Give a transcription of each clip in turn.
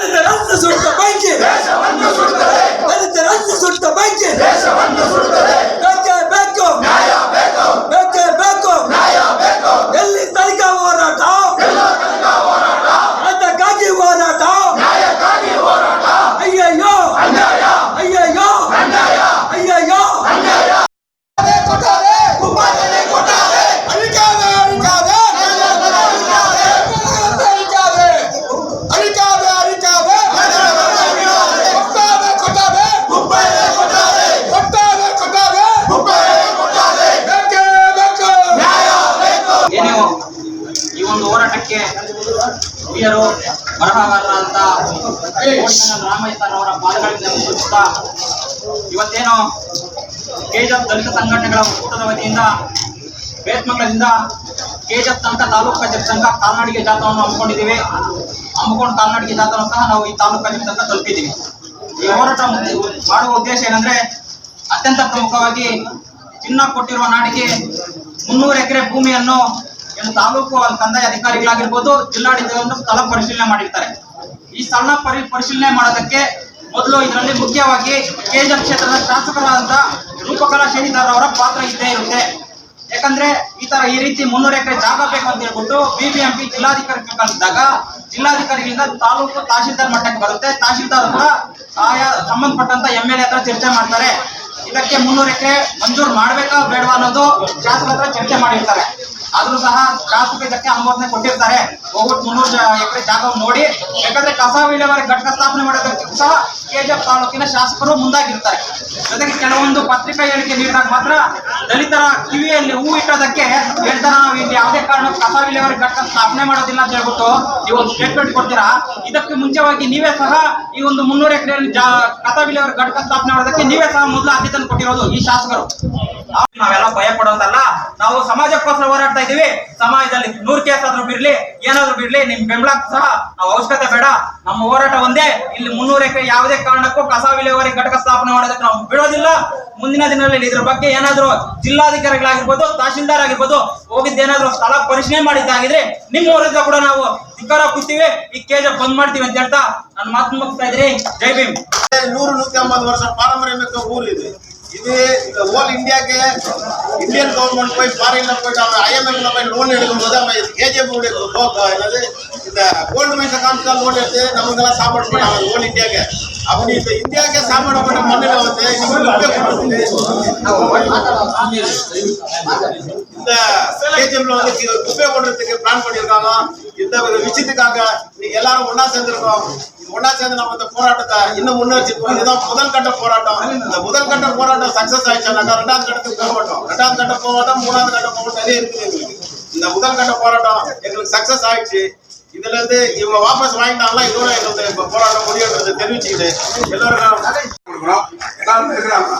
ದಲಿತರನ್ನು ಸುಟ್ಟ ಬೆಂಕಿ ದಲಿತರನ್ನು ಸುಟ್ಟ ಬೆಂಕಿ ಬೇಕೇ ಬೇಕು ಬೇಕೇ ಬೇಕು ಎಲ್ಲಿ ತನಿಖಾ ಹೋರಾಟ ಅದಕ್ಕಾಗಿ ಹೋರಾಟ ಅಯ್ಯಯ್ಯೋ ಅಯ್ಯಯ್ಯೋ ಅಯ್ಯಯ್ಯೋ ಏನೇ ಈ ಒಂದು ಹೋರಾಟಕ್ಕೆ ಹಿರಿಯರು ಬರಹಗಾರರಾದಂತ ಕೋಟೆನಗರ ರಾಮಯ್ಯನ್ ಅವರ ಪಾದಗಳಿಂದ ಸೂಚಿಸುತ್ತಾ ಇವತ್ತೇನು ಕೆಜಪ್ ದಲಿತ ಸಂಘಟನೆಗಳ ವತಿಯಿಂದ ಬೇತ್ಮಂಗಲದಿಂದ ಕೆಜಪ್ ತನಕ ತಾಲೂಕು ಕಚೇರಿ ತನಕ ಕಾಲ್ನಡಿಗೆ ಹಮ್ಮಿಕೊಂಡಿದ್ದೀವಿ. ಹಮ್ಮಿಕೊಂಡು ಕಾಲ್ನಾಡಿಗೆ ಜಾಥವನ್ನು ಸಹ ನಾವು ಈ ತಾಲೂಕು ಕಚೇರಿ ತನಕ ತಲುಪಿದ್ದೀವಿ. ಈ ಹೋರಾಟ ಮಾಡುವ ಉದ್ದೇಶ ಏನಂದ್ರೆ ಅತ್ಯಂತ ಪ್ರಮುಖವಾಗಿ ಚಿನ್ನ ಕೊಟ್ಟಿರುವ ನಾಡಿಗೆ ಮುನ್ನೂರು ಎಕರೆ ಭೂಮಿಯನ್ನು ತಾಲೂಕು ಕಂದಾಯ ಅಧಿಕಾರಿಗಳಾಗಿರ್ಬೋದು ಜಿಲ್ಲಾಡಳಿತವನ್ನು ಸ್ಥಳ ಪರಿಶೀಲನೆ ಮಾಡಿರ್ತಾರೆ. ಈ ಸ್ಥಳ ಪರಿ, ಪರಿಶೀಲನೆ ಮಾಡೋದಕ್ಕೆ ಮೊದಲು ಇದರಲ್ಲಿ ಮುಖ್ಯವಾಗಿ ಕೇಂದ್ರ ಕ್ಷೇತ್ರದ ಶಾಸಕರಾದಂತಹ ರೂಪಕಲಾ ಶನಿಧರ್ ಅವರ ಪಾತ್ರ ಇದ್ದೇ ಇರುತ್ತೆ. ಯಾಕಂದ್ರೆ ಈ ತರ ಈ ರೀತಿ ಮುನ್ನೂರು ಎಕರೆ ಜಾಗ ಬೇಕು ಅಂತ ಹೇಳ್ಬಿಟ್ಟು ಬಿಬಿಎಂಪಿ ಜಿಲ್ಲಾಧಿಕಾರಿಗೆ ಕಳಿಸಿದಾಗ ಜಿಲ್ಲಾಧಿಕಾರಿಗಳಿಂದ ತಾಲೂಕು ತಹಶೀಲ್ದಾರ್ ಮಟ್ಟಕ್ಕೆ ಬರುತ್ತೆ. ತಹಶೀಲ್ದಾರ್ ಹತ್ರ ಆಯಾ ಸಂಬಂಧಪಟ್ಟಂತ ಎಂ ಎಲ್ ಎ ಹತ್ರ ಚರ್ಚೆ ಮಾಡ್ತಾರೆ. ಇದಕ್ಕೆ ಮುನ್ನೂರು ಎಕರೆ ಮಂಜೂರು ಮಾಡ್ಬೇಕಾ ಬೇಡವಾ ಅನ್ನೋದು ಶಾಸಕರ ಹತ್ರ ಚರ್ಚೆ ಮಾಡಿರ್ತಾರೆ. ಆದ್ರೂ ಸಹ ಶಾಸಕರು ಇದಕ್ಕೆ ಅನುಮೋದನೆ ಕೊಟ್ಟಿರ್ತಾರೆ. ಹೋಗ್ಬಿಟ್ಟು ಮುನ್ನೂರು ಎಕರೆ ಜಾಗವನ್ನು ನೋಡಿ. ಯಾಕಂದ್ರೆ ಕಸ ವಿಲೇವಾರಿ ಘಟಕ ಸ್ಥಾಪನೆ ಮಾಡೋದಕ್ಕೆ ಸಹ ಕೆಜಿಎಫ್ ತಾಲೂಕಿನ ಶಾಸಕರು ಮುಂದಾಗಿರ್ತಾರೆ. ಜೊತೆಗೆ ಕೆಲವೊಂದು ಪತ್ರಿಕಾ ಹೇಳಿಕೆ ನೀಡಿದಾಗ ಮಾತ್ರ ದಲಿತರ ಕಿವಿಯಲ್ಲಿ ಹೂ ಇಟ್ಟೋದಕ್ಕೆ ಹೇಳ್ತಾರೆ. ನಾವು ಇಲ್ಲಿ ಯಾವುದೇ ಕಾರಣಕ್ಕೂ ಕಸ ವಿಲೇವಾರಿ ಘಟಕ ಸ್ಥಾಪನೆ ಮಾಡೋದಿಲ್ಲ ಅಂತ ಹೇಳ್ಬಿಟ್ಟು ಈ ಒಂದು ಸ್ಟೇಟ್ಮೆಂಟ್ ಕೊಡ್ತೀರಾ? ಇದಕ್ಕೆ ಮುಂಚೆವಾಗಿ ನೀವೇ ಸಹ ಈ ಒಂದು ಮುನ್ನೂರು ಜಾ ಕಸ ವಿಲೇವಾರಿ ಘಟಕ ಸ್ಥಾಪನೆ ಮಾಡೋದಕ್ಕೆ ನೀವೇ ಸಹ ಮೊದಲು ಆದ್ಯತೆಯನ್ನು ಕೊಟ್ಟಿರೋದು ಈ ಶಾಸಕರು. ನಾವೆಲ್ಲ ಭಯ ಪಡೋದಲ್ಲ ನಾವು ಸಮಾಜಕ್ಕೋಸ್ಕರ ಹೋರಾಡ್ತಾ ಇದೀವಿ ಸಮಾಜದಲ್ಲಿ ನೂರ್ ಕೇಸ್ ಆದ್ರೂ ಬಿರ್ಲಿ, ಏನಾದ್ರೂ ಬಿರ್ಲಿ, ನಿಮ್ ಬೆಂಬಲ ಸಹ ನಾವು ಅವಶ್ಯಕತೆ ಬೇಡ. ನಮ್ಮ ಹೋರಾಟ ಒಂದೇ. ಇಲ್ಲಿ ಮುನ್ನೂರ ಎಕರೆ ಯಾವುದೇ ಕಾರಣಕ್ಕೂ ಕಸ ವಿಲೇವಾರಿ ಘಟಕ ಸ್ಥಾಪನೆ ಮಾಡೋದಕ್ಕೆ ನಾವು ಬಿಡೋದಿಲ್ಲ. ಮುಂದಿನ ದಿನಗಳಲ್ಲಿ ಇದ್ರ ಬಗ್ಗೆ ಏನಾದ್ರೂ ಜಿಲ್ಲಾಧಿಕಾರಿಗಳಾಗಿರ್ಬೋದು, ತಹಶೀಲ್ದಾರ್ ಆಗಿರ್ಬೋದು, ಹೋಗಿದ್ದೇನಾದ್ರೂ ಸ್ಥಳ ಪರಿಶೀಲನೆ ಮಾಡಿದ್ದಾಗಿದ್ರೆ ನಿಮ್ಮ ವಿರುದ್ಧ ಕೂಡ ನಾವು ಧಿಕ್ಕಾರ ಕೂತೀವಿ ಈ ಕೇಜ ಬಂದ್ ಮಾಡ್ತೀವಿ ಅಂತ ಹೇಳ್ತಾ ನನ್ನ ಮಾತು ಮುಗಿಸ್ತಾ ಇದ್ರಿ ಜೈ ಭೀಮ್. ನೂರು ನೂತಿ ಎಂಬತ್ತು ವರ್ಷ ಪಾರಂಪರ್ಯ ಊರಿದೆ. இது இந்த ஓல் இந்தியாக்கு இந்தியன் கவர்மெண்ட் போய் ஃபாரின்ல போயிட்டு அவங்க ஐஎம்எஃப்ல போய் லோன் எடுக்கும்போது அவங்க கேஜிஎஃப் உடைய என்னது? இந்த கோல்டு மைன்ஸை காமிச்சா லோன் எடுத்து நமக்கெல்லாம் சாப்பாடு பண்ணாங்க ஓல் இந்தியாக்கு அப்படி இந்த இந்தியாக்கே சாப்பிடப்பட்ட பண்ண மண்ணில் வந்து இந்த கேஜிஎம்ல வந்து கி- குப்பை போடுறதுக்கு பிளான் பண்ணியிருக்காங்க. இந்த ஒரு விஷயத்துக்காக நீங்க எல்லாரும் ஒன்னா சேர்ந்திருக்கோம். ஒன்னா சேர்ந்து நம்ம இந்த போராட்டத்தை இன்னும் முன்னெடுத்து இதுதான் முதல் கட்ட போராட்டம். இந்த முதல் கட்ட போராட்டம் சக்சஸ் ஆயிடுச்சுனாக்கா ரெண்டாவது கட்டத்துக்கு போக மாட்டோம். ரெண்டாவது கட்ட போராட்டம் மூணாவது கட்ட போராட்டம் நிறைய இருக்குது இந்த முதல் கட்ட போராட்டம் எங்களுக்கு சக்சஸ் ஆயிடுச்சு. இதுல இருந்து இவங்க வாபஸ் வாங்கிட்டாங்களா இதோட எங்களுக்கு இப்ப போராட்டம் முடியுன்றது தெரிவிச்சுக்கிட்டு எல்லாரும் எல்லாரும் இருக்கிறாங்க.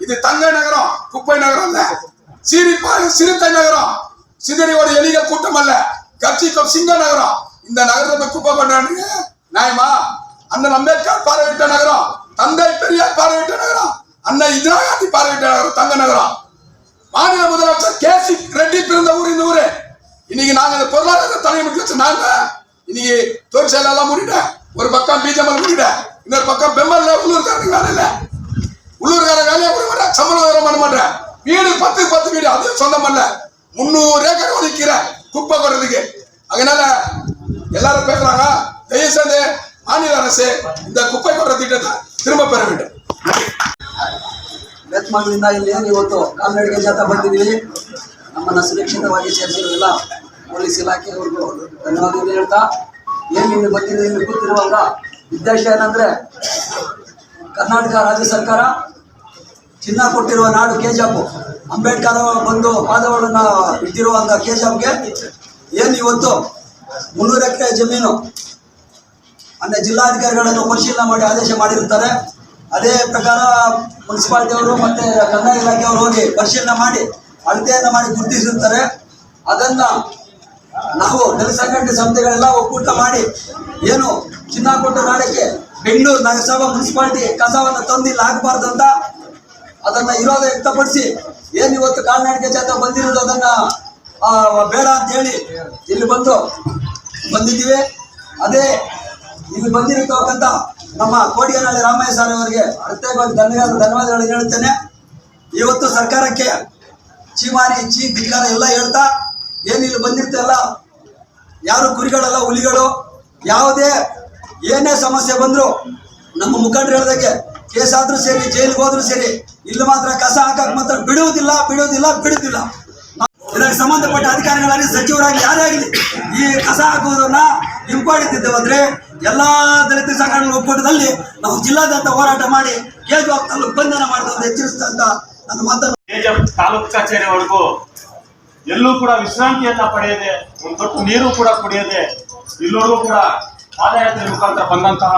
இது தங்க நகரம் குப்பை நகரம் இல்ல. சிறுத்தை நகரம். சிதறியோட எலிகள் கூட்டம் அல்ல. கட்சிக்கும் சிங்க நகரம். இந்த நகரத்தை குப்பை பண்றானுங்க நியாயமா? அண்ணன் அம்பேத்கர் பார்வையிட்ட நகரம். தந்தை பெரியார் பார்வையிட்ட நகரம். அண்ணன் இந்திரா காந்தி பார்வையிட்ட நகரம் தங்க நகரம். மாநில முதலமைச்சர் கே சி ரெட்டி பிறந்த ஊர் இந்த ஊரு. இன்னைக்கு நாங்க இந்த பொருளாதார தலைமுறை வச்சு நாங்க இன்னைக்கு தொழிற்சாலை எல்லாம் மூடிட்டேன் ஒரு பக்கம் பிஜேபி மூடிட்டேன் இன்னொரு பக்கம் பெம்மல்ல உள்ளூர்காரங்க வேலை இல்ல உள்ளூர்கார வேலையை விட மாட்டேன் சம்பளம் வர பண்ண மாட்டேன் வீடு பத்து பத்து வீடு அது சொந்தம் அல்ல முந்நூறு ஏக்கர் ஒதுக்கிற குப்பை போடுறதுக்கு அதனால எல்லாரும் பேசுறாங்க தயவு செய்து மாநில அரசு இந்த குப்பை போடுற திட்டத்தை திரும்ப பெற வேண்டும் ಬೇತ್ಮಂಗಲಿಂದ ಇಲ್ಲಿ ಏನು ಇವತ್ತು ಕಾಲ್ನಡಿಗೆ ಜಾಥಾ ಬಂದಿದ್ದೀವಿ ನಮ್ಮನ್ನು ಸುರಕ್ಷಿತವಾಗಿ ಸೇರಿಸಿರೋದಿಲ್ಲ ಪೊಲೀಸ್ ಇಲಾಖೆಯವ್ರಿಗೂ ಧನ್ಯವಾದಗಳು ಹೇಳ್ತಾ, ಏನು ಇಲ್ಲಿ ಬಂದಿದೆ ಇಲ್ಲಿ ಕೂತಿರುವಾಗ ಉದ್ದೇಶ ಏನಂದ್ರೆ ಕರ್ನಾಟಕ ರಾಜ್ಯ ಸರ್ಕಾರ ಚಿನ್ನ ಕೊಟ್ಟಿರುವ ನಾಡು ಕೆಜಾಪು. ಅಂಬೇಡ್ಕರ್ ಬಂದು ಪಾದಗಳನ್ನ ಇಟ್ಟಿರುವಂತ ಕೆಜಾಪ್ಗೆ ಏನು ಇವತ್ತು ಮುನ್ನೂರು ಎಕರೆ ಜಮೀನು ಅಂದ್ರೆ ಜಿಲ್ಲಾಧಿಕಾರಿಗಳನ್ನು ಪರಿಶೀಲನೆ ಮಾಡಿ ಆದೇಶ ಮಾಡಿರುತ್ತಾರೆ. ಅದೇ ಪ್ರಕಾರ ಮುನ್ಸಿಪಾಲಿಟಿ ಅವರು ಮತ್ತೆ ಕಂದಾಯ ಇಲಾಖೆಯವರು ಹೋಗಿ ಪರಿಶೀಲನೆ ಮಾಡಿ ಅಳತೆಯನ್ನು ಮಾಡಿ ಗುರುತಿಸುತ್ತಾರೆ. ಅದನ್ನ ನಾವು ಜನಸಂಘಟನೆ ಸಂಘಟನೆ ಸಂಸ್ಥೆಗಳೆಲ್ಲ ಒಕ್ಕೂಟ ಮಾಡಿ ಏನು ಚಿನ್ನ ಕೊಟ್ಟ ನಾಡಕ್ಕೆ ಬೆಂಗಳೂರು ನಗರಸಭಾ ಮುನ್ಸಿಪಾಲಿಟಿ ಕಸವನ್ನು ತಂದು ಇಲ್ಲಿ ಹಾಕಬಾರ್ದು ಅಂತ ಅದನ್ನ ವಿರೋಧ ವ್ಯಕ್ತಪಡಿಸಿ ಏನು ಇವತ್ತು ಕಾಲ್ನಾಡಿಕೆ ಜಾತ ಬಂದಿರೋದು ಅದನ್ನ ಬೇಡ ಅಂತ ಹೇಳಿ ಇಲ್ಲಿ ಬಂದು ಬಂದಿದ್ದೀವಿ. ಅದೇ ಇಲ್ಲಿ ಬಂದಿರತಕ್ಕಂತ ನಮ್ಮ ಕೋಡಿಗನಹಳ್ಳಿ ರಾಮಯ್ಯ ಸರ್ ಅವರಿಗೆ ಪ್ರತ್ಯೇಕವಾಗಿ ಧನ್ಯವಾದ ಧನ್ಯವಾದಗಳನ್ನು ಹೇಳುತ್ತೇನೆ ಇವತ್ತು ಸರ್ಕಾರಕ್ಕೆ ಚೀಮಾರಿ, ಚೀ ಧಿಕ್ಕಾರ ಎಲ್ಲ ಹೇಳ್ತಾ ಏನಿಲ್ಲಿ ಬಂದಿರ್ತಲ್ಲ ಯಾರು ಕುರಿಗಳಲ್ಲ, ಹುಲಿಗಳು? ಯಾವುದೇ ಏನೇ ಸಮಸ್ಯೆ ಬಂದ್ರು ನಮ್ಮ ಮುಖಂಡರು ಹೇಳ್ದಾಗೆ ಕೇಸ್ ಆದ್ರೂ ಸೇರಿ, ಜೈಲಿಗೆ ಹೋದ್ರೂ ಸೇರಿ, ಇಲ್ಲಿ ಮಾತ್ರ ಕಸ ಹಾಕಕ್ ಮಾತ್ರ ಬಿಡುವುದಿಲ್ಲ ಬಿಡುವುದಿಲ್ಲ ಬಿಡುವುದಿಲ್ಲ. ಇದಕ್ಕೆ ಸಂಬಂಧಪಟ್ಟ ಅಧಿಕಾರಿಗಳಾಗಲಿ ಸಚಿವರಾಗಲಿ ಯಾರೇ ಆಗಲಿ, ಈ ಕಸ ಹಾಕುವುದನ್ನ ಹಿಂಪಡೆದಿದ್ದೆ ಹೋದ್ರೆ ಎಲ್ಲಾ ದಲಿತ ಸಂಘಟನೆಗಳ ಒಕ್ಕೂಟದಲ್ಲಿ ನಾವು ಜಿಲ್ಲಾದ್ಯಂತ ಹೋರಾಟ ಮಾಡಿ, ಕೇಜ್ವಾಕ್ ತಾಲೂಕು ಬಂಧನ ಮಾಡಿದ ಎಚ್ಚರಿಸ್ತಾ ಅಂತ ನನ್ನ ಮಾತನ್ನು ತಾಲೂಕು ಕಚೇರಿವರೆಗೂ ಎಲ್ಲೂ ಕೂಡ ವಿಶ್ರಾಂತಿಯನ್ನ ಪಡೆಯದೆ, ಒಂದು ದೊಡ್ಡ ನೀರು ಕೂಡ ಕುಡಿಯದೆ, ಇಲ್ಲವರೆಗೂ ಕೂಡ ಪಾದಯಾತ್ರೆ ಮುಖಾಂತರ ಬಂದಂತಹ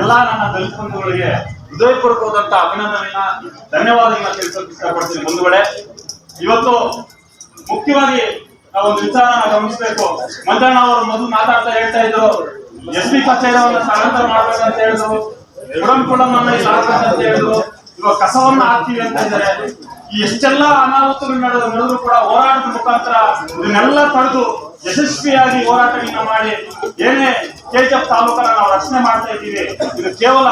ಎಲ್ಲಾ ನನ್ನ ದಲಿತ ಬಂಧುಗಳಿಗೆ ಹೃದಯಪೂರ್ವಕವಾದಂತಹ ಅಭಿನಂದನೆಯನ್ನ, ಧನ್ಯವಾದಗಳನ್ನ ತಿಳಿಸೋಕೆ ಇಷ್ಟಪಡ್ತೀನಿ. ಮುಂದುಗಡೆ ಇವತ್ತು ಮುಖ್ಯವಾಗಿ ನಾವು ಒಂದು ವಿಚಾರನ ಗಮನಿಸಬೇಕು. ಮಂಜಣ್ಣ ಅವರು ಮೊದಲು ಮಾತಾಡ್ತಾ ಹೇಳ್ತಾ ಇದ್ರು, ಎಸ್ ಪಿ ಕಚೇರಿಯವನ್ನ ಸ್ಥಳಾಂತರ ಮಾಡ್ಬೇಕಂತ ಹೇಳಿದ್ರು ಕುಡಂ ಅನ್ನ ಇಲ್ಲಿ ಹಾಕ್ಬೇಕಂತ ಹೇಳಿದ್ರು. ಇವಾಗ ಕಸವನ್ನ ಹಾಕ್ತೀವಿ ಅಂತ ಇದ್ದಾರೆ ಈ ಎಷ್ಟೆಲ್ಲ ಅನಾಹುತಗಳು ನಡೆದ ನಡೆದ್ರು ಕೂಡ ಹೋರಾಟದ ಮುಖಾಂತರ ಇದನ್ನೆಲ್ಲ ತಡೆದು ಯಶಸ್ವಿಯಾಗಿ ಹೋರಾಟಗಳನ್ನ ಮಾಡಿ ಏನೇ ಕೆಜಿಎಫ್ ತಾಲೂಕನ್ನ ನಾವು ರಕ್ಷಣೆ ಮಾಡ್ತಾ ಇದ್ದೀವಿ, ಇದು ಕೇವಲ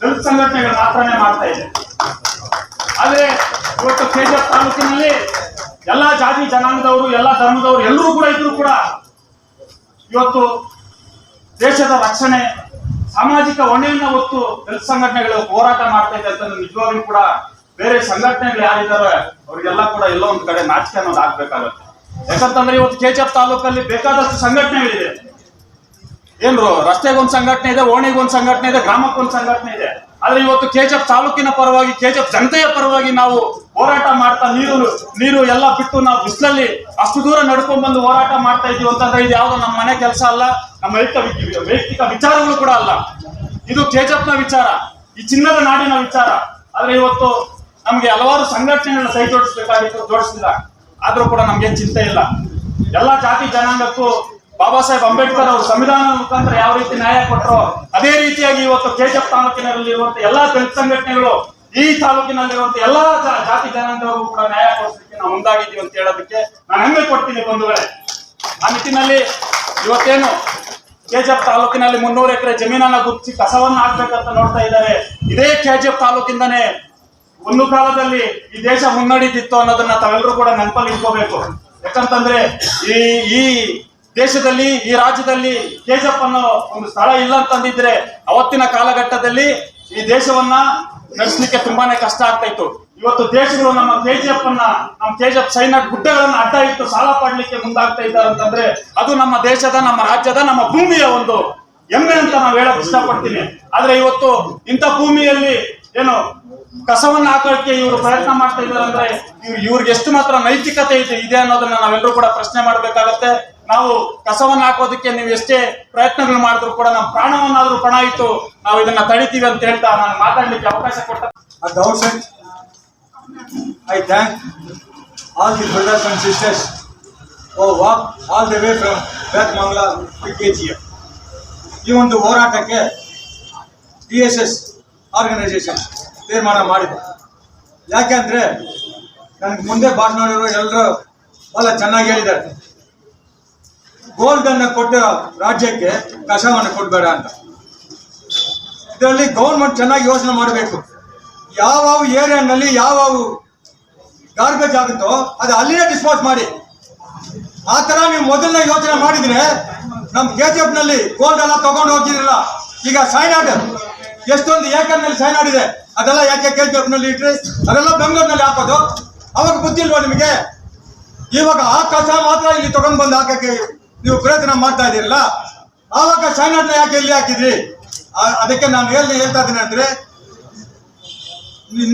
ದಲಿತ ಸಂಘಟನೆಗಳು ಮಾತ್ರನೇ ಮಾಡ್ತಾ ಇದೆ. ಆದ್ರೆ ಇವತ್ತು ಕೆಜಿಎಫ್ ತಾಲೂಕಿನಲ್ಲಿ ಎಲ್ಲಾ ಜಾತಿ ಜನಾಂಗದವರು, ಎಲ್ಲಾ ಧರ್ಮದವರು ಎಲ್ಲರೂ ಕೂಡ ಇದ್ರು ಕೂಡ ಇವತ್ತು ದೇಶದ ರಕ್ಷಣೆ ಸಾಮಾಜಿಕ ಹೊಣೆಯನ್ನ ಹೊತ್ತು ದಲಿತ ಸಂಘಟನೆಗಳು ಹೋರಾಟ ಮಾಡ್ತಾ ಇದೆ ಅಂತ ನಿಜವಾಗ್ಲೂ ಕೂಡ ಬೇರೆ ಸಂಘಟನೆಗಳು ಯಾರಿದ್ದಾರೆ ಅವರಿಗೆಲ್ಲ ಕೂಡ ಎಲ್ಲೋ ಒಂದ್ ಕಡೆ ನಾಚಿಕೆ ಅನ್ನೋದು ಆಗ್ಬೇಕಾಗತ್ತೆ. ಯಾಕಂತಂದ್ರೆ ಇವತ್ತು ಕೆಜಿಎಫ್ ತಾಲೂಕಲ್ಲಿ ಬೇಕಾದಷ್ಟು ಸಂಘಟನೆಗಳಿದೆ. ಏನ್ರು, ರಸ್ತೆಗೊಂದು ಸಂಘಟನೆ ಇದೆ, ಓಣಿಗೊಂದು ಸಂಘಟನೆ ಇದೆ, ಗ್ರಾಮಕ್ಕೊಂದು ಸಂಘಟನೆ ಇದೆ. ಆದ್ರೆ ಇವತ್ತು ಕೆಜಿಎಫ್ ತಾಲೂಕಿನ ಪರವಾಗಿ ಕೆಜಿಎಫ್ ಜನತೆಯ ಪರವಾಗಿ ನಾವು ಹೋರಾಟ ಮಾಡ್ತಾ ನೀರು ನೀರು ಎಲ್ಲ ಬಿಟ್ಟು ನಾವು ಬಿಸಿಲಲ್ಲಿ ಅಷ್ಟು ದೂರ ನಡ್ಕೊಂಡ್ ಬಂದು ಹೋರಾಟ ಮಾಡ್ತಾ ಇದೀವಿ ಅಂತಂದ್ರೆ ಇದು ಯಾವ್ದೋ ನಮ್ಮ ಮನೆ ಕೆಲಸ ಅಲ್ಲ, ನಮ್ಮ ವೈಯಕ್ತಿಕ ವೈಯಕ್ತಿಕ ವಿಚಾರಗಳು ಕೂಡ ಅಲ್ಲ. ಇದು ತೇಜಪ್ನ ವಿಚಾರ, ಈ ಚಿನ್ನದ ನಾಡಿನ ವಿಚಾರ. ಆದ್ರೆ ಇವತ್ತು ನಮ್ಗೆ ಹಲವಾರು ಸಂಘಟನೆಗಳನ್ನ ಕೈ ಜೋಡಿಸ್ಬೇಕಾಗಿತ್ತು ಜೋಡಿಸಿಲ್ಲ ಆದ್ರೂ ಕೂಡ ನಮ್ಗೆ ಚಿಂತೆ ಇಲ್ಲ. ಎಲ್ಲಾ ಜಾತಿ ಜನಾಂಗಕ್ಕೂ ಬಾಬಾ ಸಾಹೇಬ್ ಅಂಬೇಡ್ಕರ್ ಅವರು ಸಂವಿಧಾನ ಮುಖಾಂತರ ಯಾವ ರೀತಿ ನ್ಯಾಯ ಕೊಟ್ಟರು ಅದೇ ರೀತಿಯಾಗಿ ಇವತ್ತು ಕೆಜಪ್ ತಾಲೂಕಿನಲ್ಲಿ ಇರುವಂತ ಎಲ್ಲಾ ದಲಿತ ಸಂಘಟನೆಗಳು ಈ ತಾಲೂಕಿನಲ್ಲಿರುವಂತ ಎಲ್ಲಾ ಜಾತಿ ಜನಾಂಗದವರು ಕೂಡ ನ್ಯಾಯ ಕೊಡಿಸಲಿಕ್ಕೆ ನಾವು ಮುಂದಾಗಿದ್ದೀವಿ ಅಂತ ಹೇಳೋದಕ್ಕೆ ನಾನು ಹೆಮ್ಮೆ ಕೊಡ್ತೀನಿ ಬಂಧುಗಳೇ. ಆ ನಿಟ್ಟಿನಲ್ಲಿ ಇವತ್ತೇನು ಕೆಜಿಎಫ್ ತಾಲೂಕಿನಲ್ಲಿ ಮುನ್ನೂರು ಎಕರೆ ಜಮೀನನ್ನ ಗುರುತಿಸಿ ಕಸವನ್ನ ಹಾಕ್ಬೇಕಂತ ನೋಡ್ತಾ ಇದ್ದಾರೆ. ಇದೇ ಕೆಜಿಎಫ್ ತಾಲೂಕಿಂದನೇ ಒಂದು ಕಾಲದಲ್ಲಿ ಈ ದೇಶ ಮುನ್ನಡೀತಿತ್ತು ಅನ್ನೋದನ್ನ ತಾವೆಲ್ಲರೂ ಕೂಡ ನೆನಪಲ್ಲಿ ಇಟ್ಕೋಬೇಕು. ಯಾಕಂತಂದ್ರೆ ಈ ಈ ದೇಶದಲ್ಲಿ, ಈ ರಾಜ್ಯದಲ್ಲಿ ಕೆಜಿಎಫ್ ಅನ್ನೋ ಒಂದು ಸ್ಥಳ ಇಲ್ಲ ಅಂತಂದಿದ್ರೆ ಅವತ್ತಿನ ಕಾಲಘಟ್ಟದಲ್ಲಿ ಈ ದೇಶವನ್ನ ನಡೆಸಲಿಕ್ಕೆ ತುಂಬಾನೇ ಕಷ್ಟ ಆಗ್ತಾ ಇತ್ತು. ಇವತ್ತು ದೇಶಗಳು ನಮ್ಮ ಕೆಜಿಎಫ್ ಅನ್ನ ನಮ್ಮ ಎಫ್ ಸೈನ್ಯ ಗುಡ್ಡಗಳನ್ನ ಅಡ್ಡ ಇಟ್ಟು ಸಾಲ ಪಡ್ಲಿಕ್ಕೆ ಮುಂದಾಗ್ತಾ ಇದ್ದಾರೆ ಅಂತಂದ್ರೆ ಅದು ನಮ್ಮ ದೇಶದ, ನಮ್ಮ ರಾಜ್ಯದ, ನಮ್ಮ ಭೂಮಿಯ ಒಂದು ಹೆಮ್ಮೆ ಅಂತ ನಾವು ಹೇಳಕ್ ಇಷ್ಟಪಡ್ತೀನಿ. ಆದ್ರೆ ಇವತ್ತು ಇಂಥ ಭೂಮಿಯಲ್ಲಿ ಏನು ಕಸವನ್ನ ಹಾಕೋಕೆ ಇವರು ಪ್ರಯತ್ನ ಮಾಡ್ತಾ ಇದ್ದಾರೆ ಅಂದ್ರೆ ಇವ್ರು ಇವ್ರಿಗೆ ಎಷ್ಟು ಮಾತ್ರ ನೈತಿಕತೆ ಇದೆ ಇದೆ ಅನ್ನೋದನ್ನ ನಾವೆಲ್ಲರೂ ಕೂಡ ಪ್ರಶ್ನೆ ಮಾಡ್ಬೇಕಾಗತ್ತೆ. ನಾವು ಕಸವನ್ನು ಹಾಕೋದಕ್ಕೆ ನೀವು ಎಷ್ಟೇ ಪ್ರಯತ್ನಗಳು ಮಾಡಿದ್ರು ಕೂಡ ನಮ್ಮ ಪ್ರಾಣವನ್ನಾದ್ರೂ ಪಣ ಇತ್ತು ನಾವು ಇದನ್ನ ತಡಿತೀವಿ ಅಂತ ಹೇಳ್ತಾ ನಾನು ಮಾತಾಡ್ಲಿಕ್ಕೆ ಅವಕಾಶ ಕೊಟ್ಟ I thank all the oh all the the way from K. ಈ ಒಂದು ಹೋರಾಟಕ್ಕೆ ಡಿ ಎಸ್ ಎಸ್ ಆರ್ಗನೈಸೇಷನ್ ತೀರ್ಮಾನ ಮಾಡಿದೆ. ಯಾಕೆಂದ್ರೆ ನನಗೆ ಮುಂದೆ ಭಾಷಣ ಎಲ್ಲರೂ ಬಹಳ ಚೆನ್ನಾಗಿ ಹೇಳಿದ್ದಾರೆ. ಗೋಲ್ಡ್ ಅನ್ನ ಕೊಟ್ಟಿರೋ ರಾಜ್ಯಕ್ಕೆ ಕಸವನ್ನು ಕೊಡಬೇಡ ಅಂತ. ಇದರಲ್ಲಿ ಗೌರ್ಮೆಂಟ್ ಚೆನ್ನಾಗಿ ಯೋಚನೆ ಮಾಡಬೇಕು. ಯಾವ ಏರಿಯಾನಲ್ಲಿ ಯಾವ ಗಾರ್ಬೇಜ್ ಆಗುತ್ತೋ ಅದು ಅಲ್ಲಿನೇ ಡಿಸ್ಪೋಸ್ ಮಾಡಿ. ಆ ತರ ನೀವು ಮೊದಲನೇ ಯೋಚನೆ ಮಾಡಿದ್ರೆ ನಮ್ ಕೆ ಜಿ ನಲ್ಲಿ ಗೋಲ್ಡ್ ಎಲ್ಲ ತಗೊಂಡು ಹೋಗಿದ್ರಲ್ಲ, ಈಗ ಸೈನಾಡ್ ಎಷ್ಟೊಂದು ಏಕರ್ನಲ್ಲಿ ಸೈನಾಡ್ ಇದೆ. ಅದೆಲ್ಲ ಯಾಕೆ ಕೆ ಜಿ ನಲ್ಲಿ ಇಟ್ರಿ ಅದೆಲ್ಲ ಬೆಂಗಳೂರಿನಲ್ಲಿ ಹಾಕೋದು? ಅವಾಗ ಬುದ್ಧಿ ಇಲ್ವಾ ನಿಮಗೆ? ಇವಾಗ ಆ ಕಸ ಮಾತ್ರ ಇಲ್ಲಿ ತಗೊಂಡ್ ಬಂದು ಹಾಕಕ್ಕೆ ನೀವು ಪ್ರಯತ್ನ ಮಾಡ್ತಾ ಇದ್ದೀರಲ್ಲ? ಆವಾಗ ಸೈನಾಡ್ನ ಯಾಕೆ ಇಲ್ಲಿ ಹಾಕಿದ್ರಿ? ಅದಕ್ಕೆ ನಾನು ಎಲ್ಲಿ ಹೇಳ್ತಾ ಇದ್ದೀನಿ ಅಂದ್ರೆ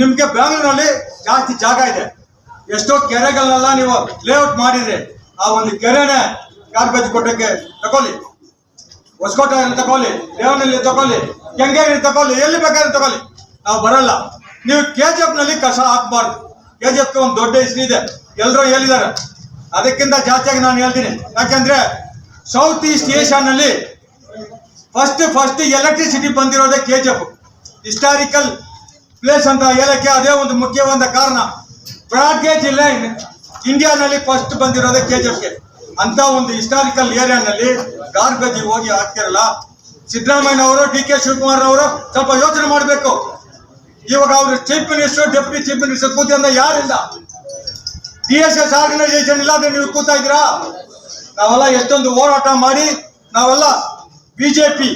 ನಿಮ್ಗೆ ಬ್ಯಾಂಗ್ಳೂರಲ್ಲಿ ಜಾಸ್ತಿ ಜಾಗ ಇದೆ. ಎಷ್ಟೋ ಕೆರೆಗಳನ್ನೆಲ್ಲ ನೀವು ಲೇಔಟ್ ಮಾಡಿದ್ರಿ, ಆ ಒಂದು ಕೆರೆನೆ ಗಾರ್ಬೇಜ್ ಕೊಟ್ಟಕ್ಕೆ ತಗೊಳ್ಳಿ ಹೊಸಕೋಟೆಯಲ್ಲಿ ತಗೊಳ್ಳಿ ದೇವನಲ್ಲಿ ತಗೊಳ್ಳಿ ಕೆಂಗೇರಿ ತಗೊಳ್ಳಿ ಎಲ್ಲಿ ಬೇಕಾದ್ರೆ ತಗೊಳ್ಳಿ ನಾವು ಬರಲ್ಲ. ನೀವು ಕೆ ಜಿ ಎಫ್ನಲ್ಲಿ ಕಸ ಹಾಕ್ಬಾರ್ದು. ಕೆ ಜಿ ಎಫ್ ಒಂದು ದೊಡ್ಡ ಹೆಸರು ಇದೆ. ಎಲ್ಲರೂ ಹೇಳಿದ್ದಾರೆ. ಅದಕ್ಕಿಂತ ಜಾಸ್ತಿಯಾಗಿ ನಾನು ಹೇಳ್ತೀನಿ. ಯಾಕೆಂದ್ರೆ ಸೌತ್ ಈಸ್ಟ್ ಏಷ್ಯಾನಲ್ಲಿ first first electricity ಬಂದಿರೋದೇ K G F historical place ಅಂತ ಹೇಳಕ್ಕೆ ಅದೇ ಒಂದು ಮುಖ್ಯವಾದ ಕಾರಣ. ಬ್ರಾಡ್ಗೇಜ್ ಲೈನ್ ಇಂಡಿಯಾನಲ್ಲಿ ಫಸ್ಟ್ ಬಂದಿರೋದೇ ಕೆ ಜಿ ಅಂತ ಒಂದು ಹಿಸ್ಟಾರಿಕಲ್ ಏರಿಯಾನಲ್ಲಿ ಗಾರ್ಬೇಜ್ ಹೋಗಿ ಹಾಕ್ತಿರಲ್ಲ. ಸಿದ್ದರಾಮಯ್ಯ ಅವರು ಡಿ ಕೆ ಶಿವಕುಮಾರ್ ಅವರು ಸ್ವಲ್ಪ ಯೋಚನೆ ಮಾಡಬೇಕು. ಇವಾಗ ಅವರು chief minister deputy chief minister ಕೂತಿಂದ ಯಾರಿಲ್ಲ ಡಿ ಎಸ್ ಎಸ್ ಆರ್ಗನೈಸೇಷನ್ ಇಲ್ಲಾಂದ್ರೆ ನೀವು ಕೂತಾ ಇದ್ದೀರಾ? ನಾವೆಲ್ಲ ಎಷ್ಟೊಂದು ಹೋರಾಟ ಮಾಡಿ ನಾವೆಲ್ಲ ಬಿಜೆಪಿ,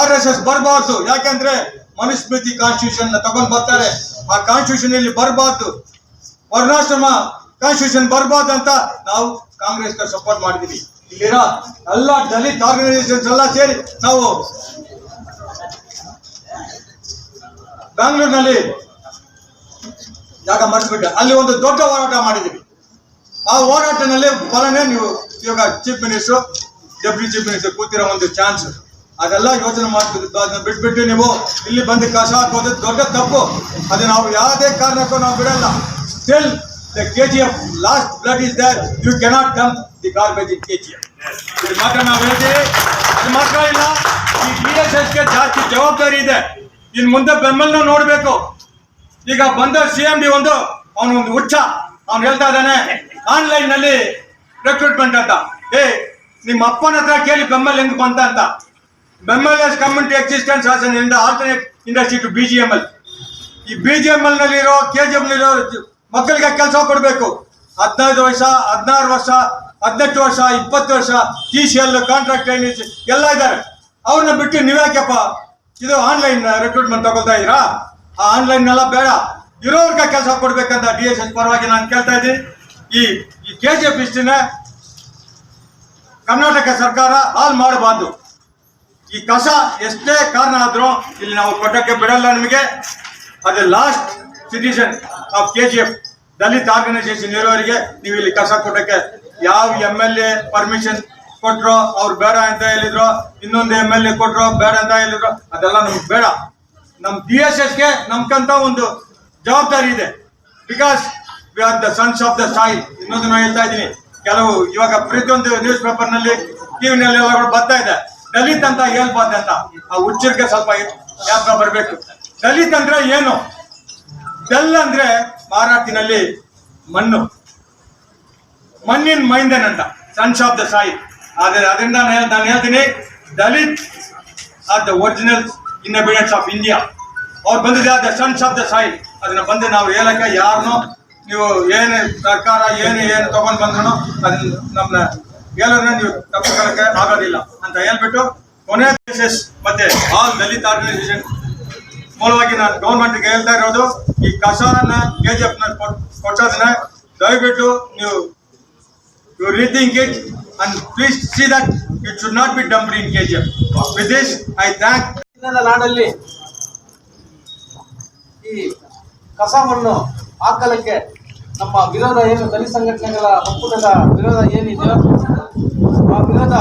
ಆರ್ ಎಸ್ ಎಸ್ ಬರಬಾರ್ದು. ಯಾಕೆಂದ್ರೆ ಮನುಸ್ಮೃತಿ ಕಾನ್ಸ್ಟಿಟ್ಯೂಷನ್ ತಗೊಂಡ್ ಬರ್ತಾರೆ. ಆ ಕಾನ್ಸ್ಟಿಟ್ಯೂಷನ್ ಇಲ್ಲಿ ಬರಬಾರ್ದು. ವರ್ಣಾಶ್ರಮ ಕಾನ್ಸ್ಟಿಟ್ಯೂಷನ್ ಬರಬಾರ್ದು ಅಂತ ನಾವು ಕಾಂಗ್ರೆಸ್ ಸಪೋರ್ಟ್ ಮಾಡಿದೀವಿ ಇಲ್ಲಿರೋ ಎಲ್ಲ ದಲಿತ ಆರ್ಗನೈಸೇಷನ್ಸ್ ಎಲ್ಲ ಸೇರಿ ನಾವು ಬೆಂಗಳೂರಿನಲ್ಲಿ ಜಾಗ ಮರ್ಸ್ಬಿಟ್ಟೆ ಅಲ್ಲಿ ಒಂದು ದೊಡ್ಡ ಹೋರಾಟ ಮಾಡಿದ್ದೀವಿ. ಆ ಹೋರಾಟದಲ್ಲಿ ಫಲನೇ ನೀವು ಇವಾಗ chief minister deputy chief minister ಕೂತಿರೋ ಒಂದು ಚಾನ್ಸ್. ಅದೆಲ್ಲ ಯೋಚನೆ ಮಾಡ್ತಿದ್ದು ಅದನ್ನ ಬಿಟ್ಬಿಟ್ಟು ನೀವು ಇಲ್ಲಿ ಬಂದು ಕಸ ಹಾಕೋದು ದೊಡ್ಡ ತಪ್ಪು. ಅದು ನಾವು ಯಾವುದೇ ಕಾರಣಕ್ಕೂ ನಾವು ಬಿಡಲ್ಲ. Still the K G F last blood is there you cannot come the garbage in K G F ಇದು ಮಾತ್ರ ನಾವು ಹೇಳ್ತೀವಿ. ಅದು ಮಾತ್ರ ಇಲ್ಲ. ಈ ಡಿ ಎಸ್ ಎಸ್ಗೆ ಜಾಸ್ತಿ ಜವಾಬ್ದಾರಿ ಇದೆ. ಇನ್ನು ಮುಂದೆ ಬೆಂಬಲನ ನೋಡಬೇಕು. ಈಗ ಬಂದ ಸಿ ಎಂ ಡಿ ಒಂದು ಅವನೊಂದು ಹುಚ್ಚ. ಅವ್ನು ಹೇಳ್ತಾ ಇದ್ದಾನೆ ಆನ್ಲೈನ್ನಲ್ಲಿ ರೆಕ್ರೂಟ್ಮೆಂಟ್ ಅಂತ. ಏ, ನಿಮ್ಮ ಅಪ್ಪನ ಹತ್ರ ಕೇಳಿ ಬೆಂಬಲ್ ಹೆಂಗ್ ಬಂತ ಅಂತ. BEML as community existence as an alternate industry to B G M L ಈ B G M L K G M ನಲ್ಲಿರೋ ಮಕ್ಕಳಿಗೆ ಕೆಲಸ ಕೊಡಬೇಕು. ಹದಿನೈದು ವರ್ಷ, ಹದಿನಾರು ವರ್ಷ, ಹದಿನೆಂಟು ವರ್ಷ, ಇಪ್ಪತ್ತು ವರ್ಷ ಟಿ ಸಿ ಎಲ್ ಕಾಂಟ್ರಾಕ್ಟ್ ಎಲ್ಲ ಇದ್ದಾರೆ. ಅವ್ರನ್ನ ಬಿಟ್ಟು ನೀವ್ಯಾಕೆಪ್ಪ ಇದು ಆನ್ಲೈನ್ ರೆಕ್ರೂಟ್ಮೆಂಟ್ ತಗೊಳ್ತಾ ಇದ್ದೀರಾ? ಆ ಆನ್ಲೈನ್ ಎಲ್ಲ ಬೇಡ. ಇರೋರ್ಗ ಕೆಲಸ ಕೊಡ್ಬೇಕಂತ ಡಿ ಎಸ್ ಎಸ್ ಪರವಾಗಿ ನಾನು ಕೇಳ್ತಾ ಇದ್ದೀನಿ. ಈ ಈ ಕೆ ಜಿ ಎಫ್ ಇಷ್ಟನ್ನ ಕರ್ನಾಟಕ ಸರ್ಕಾರ ಹಾಲ್ ಮಾಡಬಾರ್ದು. ಈ ಕಸ ಎಷ್ಟೇ ಕಾರಣ ಆದ್ರೂ ಇಲ್ಲಿ ನಾವು ಕೊಟ್ಟಕ್ಕೆ ಬಿಡಲ್ಲ ನಿಮಗೆ. ಅದು last citizen of K G F Dalit organisation ಇರೋರಿಗೆ ನೀವು ಇಲ್ಲಿ ಕಸ ಕೊಟ್ಟಕ್ಕೆ ಯಾವ ಎಂ ಎಲ್ ಎ ಪರ್ಮಿಷನ್ ಕೊಟ್ರೋ ಅವ್ರು ಬೇಡ ಅಂತ ಹೇಳಿದ್ರು, ಇನ್ನೊಂದು ಎಂ ಎಲ್ ಎ ಕೊಟ್ರೋ ಬೇಡ ಅಂತ ಹೇಳಿದ್ರು, ಅದೆಲ್ಲ ನಮ್ಗೆ ಬೇಡ. ನಮ್ಮ ಡಿ ಎಸ್ ಎಸ್ಗೆ ನಮ್ಕಂತ ಒಂದು ಜವಾಬ್ದಾರಿ ಇದೆ. Because we are the sons of the soil ಇನ್ನೊಂದು ನಾನು ಹೇಳ್ತಾ ಇದ್ದೀನಿ. ಕೆಲವು ಇವಾಗ ಪ್ರತಿಯೊಂದು ನ್ಯೂಸ್ ಪೇಪರ್ನಲ್ಲಿ ಟಿವಿನಲ್ಲಿ ಎಲ್ಲ ಕೂಡ ಬರ್ತಾ ಇದೆ. ದಲಿತ್ ಅಂತ ಹೇಳ್ಬಾರ್ದು ಅಂತ. ಆ ಹುಚ್ಚರಿಗೆ ಸ್ವಲ್ಪ ಯಾತ್ರ ಬರಬೇಕು. ದಲಿತ್ ಅಂದ್ರೆ ಏನು? ಬೆಲ್ ಅಂದ್ರೆ ಮಾರಾಟಿನಲ್ಲಿ ಮಣ್ಣು. ಮಣ್ಣಿನ ಮೈಂದನ್ ಅಂತ. ಸನ್ಸ್ ಆಫ್ ದ ಸಾಯಿ ಆದರೆ ಅದರಿಂದ ನಾನು ಹೇಳ್ತೀನಿ, Dalit are the original inhabitants of India ಅವ್ರು ಬಂದಿದೆ the sons of the soil ಅದನ್ನ ಬಂದು ನಾವು ಹೇಳಕ್ಕೆ ಯಾರನ್ನೂ ನೀವು ಏನು ಸರ್ಕಾರ ಏನು ಏನು ತಗೊಂಡ್ ಬಂದ್ರು ಅದನ್ನ ನಮ್ಮನ್ನ ಹೇಳೋದನ್ನ ನೀವು ತಪ್ಪಿಕೊಳ್ಳಕ್ಕೆ ಆಗೋದಿಲ್ಲ ಅಂತ ಹೇಳ್ಬಿಟ್ಟು ಕೊನೆ ಕೇಸಸ್ ಮತ್ತೆ ಆಲ್ ದಲಿತ ಆರ್ಗನೈಸೇಷನ್ ಮೂಲವಾಗಿ ನಾನು ಗೌರ್ಮೆಂಟ್ಗೆ ಹೇಳ್ತಾ ಇರೋದು, ಈ ಕಸನ ಕೆ ಜಿ ಎಫ್ನ ಕೊಟ್ಟೋದನ್ನ ದಯವಿಟ್ಟು ನೀವು you rethink it and please see that it should not be dumped in K G F with this I thank ನಾಡಲ್ಲಿ ಈ ಕಸವನ್ನು ಹಾಕಲಕ್ಕೆ ನಮ್ಮ ವಿರೋಧ ಏನು ದಲಿತ ಸಂಘಟನೆಗಳ ಒಕ್ಕೂಟದ ವಿರೋಧ ಏನಿದೆಯೋ, ಆ ವಿರೋಧ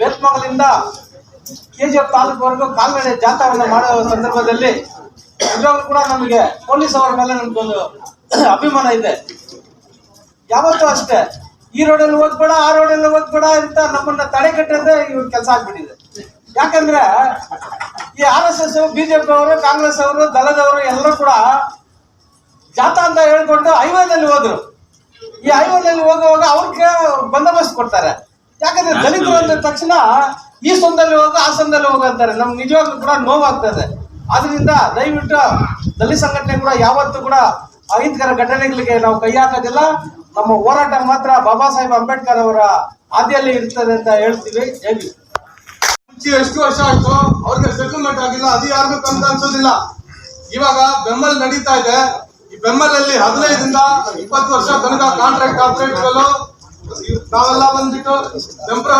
ಬೇತ್ಮಂಗಲಿಂದ ಕೆ ಜಿ ಎಫ್ ತಾಲೂಕುವರೆಗೂ ಕಾಲ್ನಡೆ ಜಾಥಾವನ್ನು ಮಾಡೋ ಸಂದರ್ಭದಲ್ಲಿ ಇದ್ರವರು ಕೂಡ ನಮಗೆ ಪೊಲೀಸ್ ಅವರ ಮೇಲೆ ನಮ್ಗೊಂದು ಅಭಿಮಾನ ಇದೆ. ಯಾವತ್ತೂ ಅಷ್ಟೇ, ಈ ರೋಡಲ್ಲಿ ಓದ್ಬೇಡ ಆ ರೋಡಲ್ಲಿ ಓದ್ಬೇಡ ಅಂತ ನಮ್ಮನ್ನ ತಡೆಗಟ್ಟದೆ ಇವ್ರ ಕೆಲಸ ಆಗ್ಬಿಟ್ಟಿದೆ. ಯಾಕಂದ್ರೆ ಈ ಆರ್ ಎಸ್ ಎಸ್ ಬಿಜೆಪಿ ಅವರು ಕಾಂಗ್ರೆಸ್ ಅವರು ದಲದವರು ಎಲ್ಲರೂ ಕೂಡ ಜಾಥಾ ಅಂತ ಹೇಳ್ಕೊಂಡು ಹೈವೇದಲ್ಲಿ ಹೋದ್ರು. ಈ ಹೈವೇದಲ್ಲಿ ಹೋಗುವಾಗ ಅವ್ರಿಗೆ ಬಂದೋಬಸ್ತ್ ಕೊಡ್ತಾರೆ. ಯಾಕಂದ್ರೆ ದಲಿತರು ಅಂದ ತಕ್ಷಣ ಈ ಸೊಂದಲ್ಲಿ ಹೋಗ ಆ ಸೊಂದಲ್ಲಿ ಹೋಗು ಅಂತಾರೆ. ನಮ್ಗೆ ನಿಜವಾಗ್ಲೂ ಕೂಡ ನೋವಾಗ್ತದೆ. ಆದ್ರಿಂದ ದಯವಿಟ್ಟು ದಲಿತ ಸಂಘಟನೆ ಕೂಡ ಯಾವತ್ತೂ ಕೂಡ ಅಹಿತಕರ ಘಟನೆಗಳಿಗೆ ನಾವು ಕೈ ಹಾಕೋದಿಲ್ಲ. ನಮ್ಮ ಹೋರಾಟ ಮಾತ್ರ ಬಾಬಾ ಸಾಹೇಬ್ ಅಂಬೇಡ್ಕರ್ ಅವರ ಹಾದಿಯಲ್ಲಿ ಇರ್ತದೆ ಅಂತ ಹೇಳ್ತೀವಿ. ಜೈ ಎಷ್ಟು ವರ್ಷ ಆಯ್ತು ಅವ್ರಿಗೆ ಸೆಟಲ್ಮೆಂಟ್ ಆಗಿಲ್ಲ, ಅದು ಯಾರಿಗೂ ಅಂತ ಅನ್ಸೋದಿಲ್ಲ. ಇವಾಗ ಬೆಂಬಲ್ ನಡೀತಾ ಇದೆ. ಈ ಬೆಂಬಲಲ್ಲಿ ಹದಿನೈದರಿಂದ ಇಪ್ಪತ್ತು ವರ್ಷ ತನಕ ಕಾಂಟ್ರಾಕ್ಟ್ ಆಪರೇಟ್ಗಳು ನಾವೆಲ್ಲ ಬಂದ್ಬಿಟ್ಟು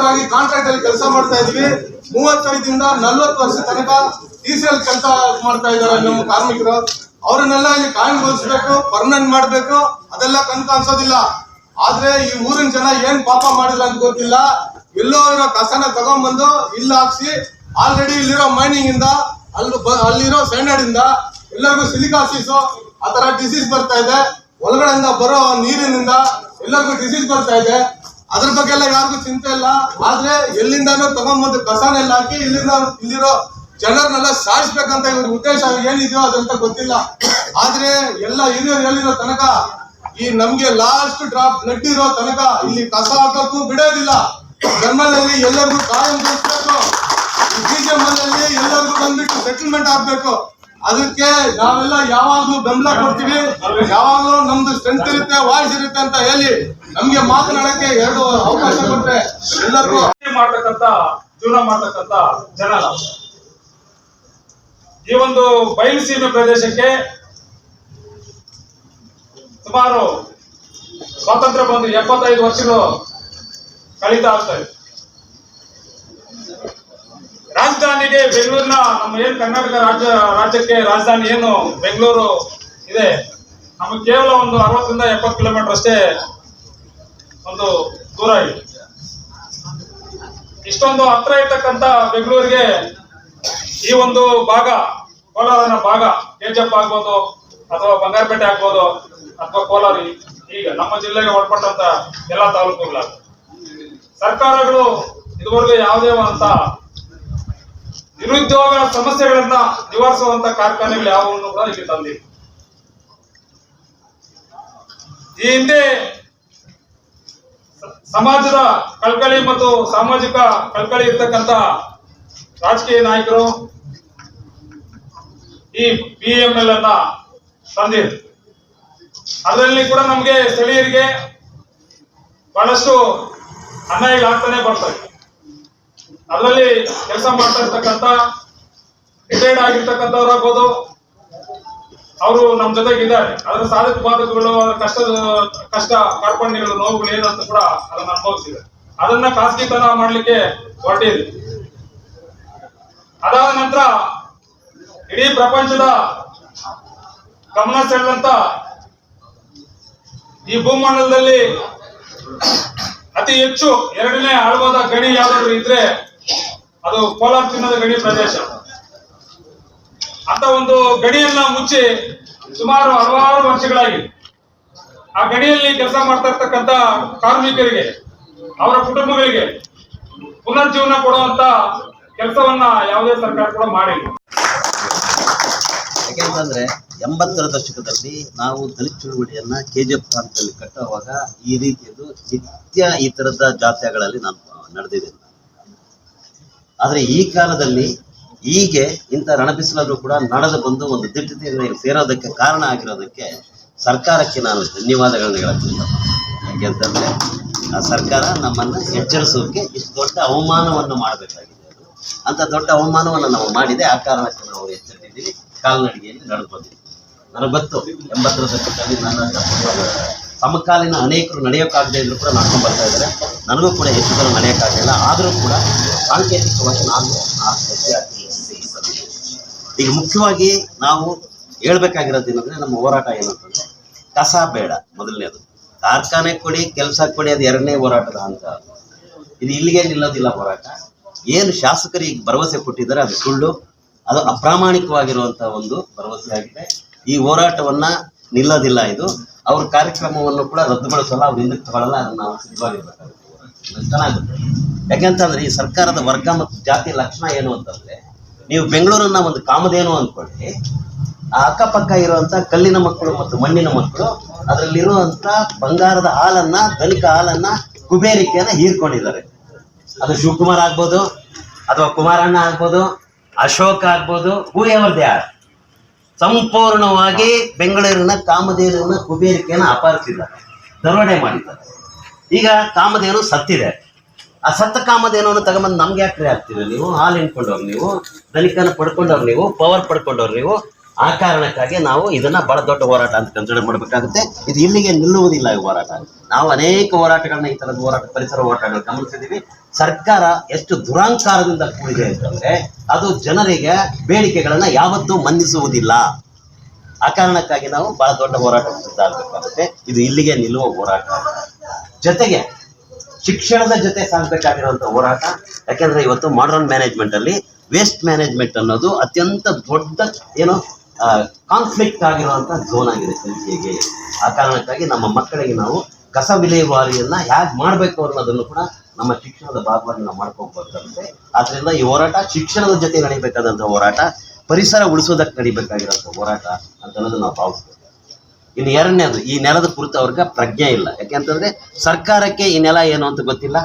ಆಗಿ ಕಾಂಟ್ರಾಕ್ಟ್ ಅಲ್ಲಿ ಕೆಲಸ ಮಾಡ್ತಾ ಇದೀವಿ ಮೂವತ್ತೈದಿಂದ ನಲ್ವತ್ತು ವರ್ಷ ತನಕ ಡಿಸಿಎಲ್ ಕೆಲಸ ಮಾಡ್ತಾ ಇದ್ದಾರೆ ನಮ್ಮ ಕಾರ್ಮಿಕರು. ಅವ್ರನ್ನೆಲ್ಲ ಇಲ್ಲಿ ಕಾಯಂಗೊಳಿಸ್ಬೇಕು ಪರ್ಮನೆಂಟ್ ಮಾಡ್ಬೇಕು, ಅದೆಲ್ಲ ಕನಕ ಅನ್ಸೋದಿಲ್ಲ. ಆದ್ರೆ ಈ ಊರಿನ ಜನ ಏನ್ ಪಾಪ ಮಾಡಿಲ್ಲ ಅಂತ ಗೊತ್ತಿಲ್ಲ. ಎಲ್ಲೋ ಇರೋ ಕಸನ ತಗೊಂಡ್ಬಂದು ಇಲ್ಲಿ ಹಾಕ್ಸಿ ಆಲ್ರೆಡಿ ಇಲ್ಲಿರೋ ಮೈನಿಂಗ್ ಇಂದ, ಅಲ್ಲಿ ಅಲ್ಲಿರೋ ಸ್ಟ್ಯಾಂಡರ್ಡ್ ಇಂದ ಎಲ್ಲರಿಗೂ ಸಿಲಿಕಾಸಿಸು ಆ ತರ ಡಿಸೀಸ್ ಬರ್ತಾ ಇದೆ. ಒಳಗಡೆಯಿಂದ ಬರೋ ನೀರಿನಿಂದ ಎಲ್ಲರಿಗೂ ಡಿಸೀಸ್ ಬರ್ತಾ ಇದೆ. ಅದ್ರ ಬಗ್ಗೆ ಎಲ್ಲ ಯಾರಿಗೂ ಚಿಂತೆ ಇಲ್ಲ. ಆದ್ರೆ ಎಲ್ಲಿಂದಾನು ತಗೊಂಡ್ಬಂದು ಕಸನೆಲ್ಲ ಹಾಕಿ ಇಲ್ಲಿಂದ ಇಲ್ಲಿರೋ ಜನರನ್ನೆಲ್ಲ ಸಾಯಿಸ್ಬೇಕಂತ ಇವ್ರ ಉದ್ದೇಶ ಏನಿದೆಯೋ ಅದಂತ ಗೊತ್ತಿಲ್ಲ. ಆದ್ರೆ ಎಲ್ಲ ಹಿರಿಯರು ಹೇಳಿರೋ ತನಕ ಈ ನಮ್ಗೆ ಲಾಸ್ಟ್ ಡ್ರಾಪ್ ಬ್ಲಡ್ ಇರೋ ತನಕ ಇಲ್ಲಿ ಕಸ ಹಾಕಕ್ಕೂ ಬಿಡೋದಿಲ್ಲ. ಬೆಂಬಲಲ್ಲಿ ಎಲ್ಲರಿಗೂ ಕಾಯಂ ತೋರಿಸ್ಬೇಕು. ಮನೆಯಲ್ಲಿ ಎಲ್ಲರಿಗೂ ಬಂದ್ಬಿಟ್ಟು ಸೆಟಲ್ಮೆಂಟ್ ಆಗ್ಬೇಕು. ಅದಕ್ಕೆ ನಾವೆಲ್ಲ ಯಾವಾಗ್ಲೂ ಬೆಂಬಲ ಕೊಡ್ತೀವಿ. ಯಾವಾಗ್ಲೂ ನಮ್ದು ಸ್ಟ್ರೆಂತ್ ಇರುತ್ತೆ ವಾಯ್ಸ್ ಇರುತ್ತೆ ಅಂತ ಹೇಳಿ ನಮ್ಗೆ ಮಾತನಾಡಕ್ಕೆ ಎರಡು ಅವಕಾಶ ಕೊಟ್ಟರೆ ಎಲ್ಲರಿಗೂ ಮಾಡ್ತಕ್ಕಂತ ಜೀವನ ಮಾಡ್ತಕ್ಕಂತ ಜನ ಈ ಒಂದು ಬಯಲು ಸೀಮೆ ಪ್ರದೇಶಕ್ಕೆ ಸುಮಾರು ಸ್ವಾತಂತ್ರ್ಯ ಬಂದು ಎಪ್ಪತ್ತೈದು ವರ್ಷಗಳು ಕಳೀತಾ ಆಗ್ತದೆ. ರಾಜಧಾನಿಗೆ ಬೆಂಗಳೂರಿನ ನಮ್ಮ ಏನ್ ಕರ್ನಾಟಕ ರಾಜ್ಯ, ರಾಜ್ಯಕ್ಕೆ ರಾಜಧಾನಿ ಏನು ಬೆಂಗಳೂರು ಇದೆ. ನಮಗೆ ಕೇವಲ ಒಂದು ಅರವತ್ತರಿಂದ ಎಪ್ಪತ್ತು ಕಿಲೋಮೀಟರ್ ಅಷ್ಟೇ ಒಂದು ದೂರ ಇದೆ. ಇಷ್ಟೊಂದು ಹತ್ರ ಇರ್ತಕ್ಕಂತ ಬೆಂಗಳೂರಿಗೆ ಈ ಒಂದು ಭಾಗ, ಕೋಲಾರನ ಭಾಗ ಕೆಜಪ್ ಆಗ್ಬೋದು ಅಥವಾ ಬಂಗಾರಪೇಟೆ ಆಗ್ಬೋದು ಅಥವಾ ಕೋಲಾರಿ, ಈಗ ನಮ್ಮ ಜಿಲ್ಲೆಗೆ ಒಳಪಟ್ಟಂತ ಎಲ್ಲ ತಾಲೂಕುಗಳ ಸರ್ಕಾರಗಳು ಇದುವರೆಗೂ ಯಾವುದೇ ಅಂತ ನಿರುದ್ಯೋಗ ಸಮಸ್ಯೆಗಳನ್ನ ನಿವಾರಿಸುವಂತ ಕಾರ್ಖಾನೆಗಳು ಯಾವುವನ್ನು ಕೂಡ ಇಲ್ಲಿ ತಂದಿ ಈ ಹಿಂದೆ ಸಮಾಜದ ಕಳ್ಕಳಿ ಮತ್ತು ಸಾಮಾಜಿಕ ಕಳ್ಕಳಿ ಇರ್ತಕ್ಕಂತ ರಾಜಕೀಯ ನಾಯಕರು ಈ ಬಿ ಎಂ ಎಲ್ ಅನ್ನ ತಂದಿದ್ರು. ಅದರಲ್ಲಿ ಕೂಡ ನಮಗೆ ಸ್ಥಳೀಯರಿಗೆ ಬಹಳಷ್ಟು ಅನ್ಯಾಯಗಳಾಗ್ತಾನೆ ಬರ್ತದೆ ಅದರಲ್ಲಿ ಕೆಲಸ ಮಾಡ್ತಾ ಇರ್ತಕ್ಕಂತ ರಿಟೈರ್ಡ್ ಆಗಿರ್ತಕ್ಕಂಥವ್ರು ಆಗ್ಬೋದು. ಅವರು ನಮ್ಮ ಜೊತೆಗೆ ಇದ್ದಾರೆ. ಅದರ ಸಾಧಕ ಬಾಧಕಗಳು, ಕಷ್ಟ ಕಷ್ಟ ಕಾರ್ಪಣ್ಯಗಳು, ನೋವುಗಳು ಏನಂತ ಕೂಡ ಅದನ್ನ ಅನುಭವಿಸಿದೆ ಅದನ್ನ ಖಾಸಗಿತನ ಮಾಡ್ಲಿಕ್ಕೆ ಹೊರಟಿದೆ. ಅದಾದ ನಂತರ ಇಡೀ ಪ್ರಪಂಚದ ಗಮನ ಸೆಳೆದಂತ ಈ ಭೂಮಂಡಲದಲ್ಲಿ ಅತಿ ಹೆಚ್ಚು ಎರಡನೇ ಆಳವಾದ ಗಣಿ ಯಾವ್ದಾದ್ರು ಇದ್ರೆ ಅದು ಕೋಲಾರ ಚಿನ್ನದ ಗಣಿ ಪ್ರದೇಶ. ಅಂತ ಒಂದು ಗಣಿಯನ್ನ ಮುಚ್ಚಿ ಸುಮಾರು ಹಲವಾರು ವರ್ಷಗಳಾಗಿ ಆ ಗಣಿಯಲ್ಲಿ ಕೆಲಸ ಮಾಡ್ತಾ ಇರ್ತಕ್ಕಂತ ಕಾರ್ಮಿಕರಿಗೆ, ಅವರ ಕುಟುಂಬಗಳಿಗೆ ಪುನರ್ಜೀವನ ಕೊಡುವಂತ ಕೆಲಸವನ್ನ ಯಾವುದೇ ಸರ್ಕಾರ ಕೂಡ ಮಾಡಿಲ್ಲ. ಯಾಕೆಂತಂದ್ರೆ ಎಂಬತ್ತರ ದಶಕದಲ್ಲಿ ನಾವು ದಲಿತ ಚಳುವಳಿಯನ್ನ ಕೆ ಜಿ ಎಫ್ ಪ್ರಾಂತದಲ್ಲಿ ಕಟ್ಟುವಾಗ ಈ ರೀತಿಯದು ನಿತ್ಯ ಈ ತರದ ಜಾತ್ರೆಗಳಲ್ಲಿ ನಾನು ನಡೆದಿದೆ. ಆದ್ರೆ ಈ ಕಾಲದಲ್ಲಿ ಹೀಗೆ ಇಂಥ ರಣಬಿಸಿಲಲ್ಲೂ ಕೂಡ ನಡೆದು ಬಂದು ಒಂದು ದಿಟ್ಟತೆಯನ್ನು ಸೇರೋದಕ್ಕೆ ಕಾರಣ ಆಗಿರೋದಕ್ಕೆ ಸರ್ಕಾರಕ್ಕೆ ನಾನು ಧನ್ಯವಾದಗಳನ್ನ ಹೇಳಕ್ಕಿಲ್ಲ ಯಾಕೆಂತಂದ್ರೆ ಆ ಸರ್ಕಾರ ನಮ್ಮನ್ನ ಎಚ್ಚರಿಸೋಕೆ ಇಷ್ಟು ದೊಡ್ಡ ಅವಮಾನವನ್ನು ಮಾಡಬೇಕಾಗಿದೆ ಅಂತ ದೊಡ್ಡ ಅವಮಾನವನ್ನು ನಾವು ಮಾಡಿದೆ ಆ ಕಾರಣಕ್ಕೆ ನಾವು ಎಚ್ಚರಿದ್ದೀವಿ ಕಾಲ್ನಡಿಗೆಯಲ್ಲಿ ನಡೆದು ನರಬತ್ತು ನನಗೆ ಎಂಬತ್ತರ ದಶಕದಲ್ಲಿ ನನ್ನ ಸಮಕಾಲೀನ ಅನೇಕರು ನಡೆಯೋಕ್ಕಾಗದೇ ಇದ್ರು ಕೂಡ ನಡ್ಕೊಂಡು ಬರ್ತಾ ಇದ್ದಾರೆ. ನನಗೂ ಕೂಡ ಹೆಚ್ಚು ಜನ ನಡೆಯೋಕ್ಕಾಗಲಿಲ್ಲ ಆದರೂ ಕೂಡ ಸಾಂಕೇತಿಕವಾಗಿ ನಾನು ಆ ಈಗ ಮುಖ್ಯವಾಗಿ ನಾವು ಹೇಳ್ಬೇಕಾಗಿರೋದು ಏನಂದ್ರೆ, ನಮ್ಮ ಹೋರಾಟ ಏನಂತಂದರೆ, ಕಸ ಬೇಡ ಮೊದಲನೇದು. ಕಾರ್ಖಾನೆ ಕೊಡಿ, ಕೆಲಸ ಕೊಡಿ, ಅದು ಎರಡನೇ ಹೋರಾಟದ ಅಂತ ಇದು ಇಲ್ಲಿಗೆ ನಿಲ್ಲೋದಿಲ್ಲ ಹೋರಾಟ. ಏನು ಶಾಸಕರಿಗೆ ಭರವಸೆ ಕೊಟ್ಟಿದ್ದಾರೆ, ಅದು ಸುಳ್ಳು. ಅದು ಅಪ್ರಾಮಾಣಿಕವಾಗಿರುವಂತಹ ಒಂದು ಭರವಸೆ ಆಗಿದೆ. ಈ ಹೋರಾಟವನ್ನ ನಿಲ್ಲೋದಿಲ್ಲ ಇದು. ಅವ್ರ ಕಾರ್ಯಕ್ರಮವನ್ನು ಕೂಡ ರದ್ದುಗೊಳಿಸಲ್ಲ ಅವ್ರು ಹಿಂದಕ್ಕೆ ತಗೊಳ್ಳಲ್ಲ ಅದನ್ನ ನಾವು ಸಿದ್ಧವಾಗಿರ್ಬೇಕಾಗುತ್ತೆ. ಚೆನ್ನಾಗುತ್ತೆ. ಯಾಕೆಂತಂದ್ರೆ ಈ ಸರ್ಕಾರದ ವರ್ಗ ಮತ್ತು ಜಾತಿ ಲಕ್ಷಣ ಏನು ಅಂತಂದ್ರೆ, ನೀವು ಬೆಂಗಳೂರನ್ನ ಒಂದು ಕಾಮಧೇನು ಅಂದ್ಕೊಳ್ಳಿ ಆ ಅಕ್ಕಪಕ್ಕ ಇರುವಂತ ಕಲ್ಲಿನ ಮಕ್ಕಳು ಮತ್ತು ಮಣ್ಣಿನ ಮಕ್ಕಳು, ಅದರಲ್ಲಿರುವಂತ ಬಂಗಾರದ ಹಾಲನ್ನ, ಧನಿಕ ಹಾಲನ್ನ ಕುಬೇರಿಕೆಯನ್ನ ಹೀರ್ಕೊಂಡಿದ್ದಾರೆ. ಅದು ಶಿವಕುಮಾರ್ ಆಗ್ಬೋದು, ಅಥವಾ ಕುಮಾರಣ್ಣ ಆಗ್ಬೋದು ಅಶೋಕ್ ಆಗ್ಬೋದು ಹೂ ಯಾರು? ಸಂಪೂರ್ಣವಾಗಿ ಬೆಂಗಳೂರಿನ ಕಾಮಧೇನುವಿನ ಕುಬೇರಿಕೆಯನ್ನು ಅಪಹರಿಸಿದ್ದಾರೆ ದರೋಡೆ ಮಾಡಿದ್ದಾರೆ. ಈಗ ಕಾಮಧೇನು ಸತ್ತಿದೆ. ಆ ಸತ್ತ ಕಾಮಧೇನವನ್ನು ತಗೊಂಬಂದು ನಮ್ಗೆ ಯಾಕೆ ಆಗ್ತೀರ ನೀವು? ಹಾಲು ಹಿಂಡ್ಕೊಂಡವ್ರು ನೀವು ಧನಿಕನ ಪಡ್ಕೊಂಡವ್ರು ನೀವು, ಪವರ್ ಪಡ್ಕೊಂಡವ್ರು ನೀವು. ಆ ಕಾರಣಕ್ಕಾಗಿ ನಾವು ಇದನ್ನ ಬಹಳ ದೊಡ್ಡ ಹೋರಾಟ ಅಂತ ಕನ್ಸಿಡರ್ ಮಾಡಬೇಕಾಗುತ್ತೆ. ಇದು ಇಲ್ಲಿಗೆ ನಿಲ್ಲುವುದಿಲ್ಲ ಈ ಹೋರಾಟ. ನಾವು ಅನೇಕ ಹೋರಾಟಗಳನ್ನ ಈ ತರದ ಹೋರಾಟ, ಪರಿಸರ ಹೋರಾಟಗಳು ಗಮನಿಸಿದೀವಿ ಸರ್ಕಾರ ಎಷ್ಟು ದುರಾಂಕಾರದಿಂದ ಕೂಡಿದೆ ಅಂತಂದ್ರೆ ಅದು ಜನರಿಗೆ ಬೇಡಿಕೆಗಳನ್ನ ಯಾವತ್ತೂ ಮನ್ನಿಸುವುದಿಲ್ಲ. ಆ ಕಾರಣಕ್ಕಾಗಿ ನಾವು ಬಹಳ ದೊಡ್ಡ ಹೋರಾಟ ಮಾಡಬೇಕಾಗುತ್ತೆ ಇದು ಇಲ್ಲಿಗೆ ನಿಲ್ಲುವ ಹೋರಾಟ. ಜೊತೆಗೆ ಶಿಕ್ಷಣದ ಜೊತೆ ಸಾಗಬೇಕಾಗಿರುವಂತಹ ಹೋರಾಟ, ಯಾಕೆಂದ್ರೆ ಇವತ್ತು ಮಾಡರ್ನ್ ಮ್ಯಾನೇಜ್ಮೆಂಟ್ ಅಲ್ಲಿ ವೇಸ್ಟ್ ಮ್ಯಾನೇಜ್ಮೆಂಟ್ ಅನ್ನೋದು ಅತ್ಯಂತ ದೊಡ್ಡ ಏನು ಕಾನ್ಫ್ಲಿಕ್ಟ್ ಆಗಿರುವಂಥ ಝೋನ್ ಆಗಿದೆ ಕಲಿಕೆಗೆ ಆ ಕಾರಣಕ್ಕಾಗಿ ನಮ್ಮ ಮಕ್ಕಳಿಗೆ ನಾವು ಕಸ ವಿಲೇವಾರಿಯನ್ನ ಹೇಗೆ ಮಾಡಬೇಕು ಅನ್ನೋದನ್ನು ಕೂಡ ನಮ್ಮ ಶಿಕ್ಷಣದ ಭಾಗವಾಗಿ ನಾವು ಮಾಡ್ಕೋಬೇಕಾಗುತ್ತೆ ಆದ್ರಿಂದ ಈ ಹೋರಾಟ ಶಿಕ್ಷಣದ ಜೊತೆ ನಡಿಬೇಕಾದಂತ ಹೋರಾಟ, ಪರಿಸರ ಉಳಿಸೋದಕ್ಕೆ ನಡಿಬೇಕಾಗಿರೋಂಥ ಹೋರಾಟ ಅಂತ ಅನ್ನೋದು ನಾವು ಭಾವಿಸ್ತೇವೆ ಇನ್ನು ಎರಡನೇದು, ಈ ನೆಲದ ಕುರಿತು ಅವ್ರಿಗೆ ಪ್ರಜ್ಞೆ ಇಲ್ಲ. ಯಾಕೆಂತಂದ್ರೆ ಸರ್ಕಾರಕ್ಕೆ ಈ ನೆಲ ಏನು ಅಂತ ಗೊತ್ತಿಲ್ಲ.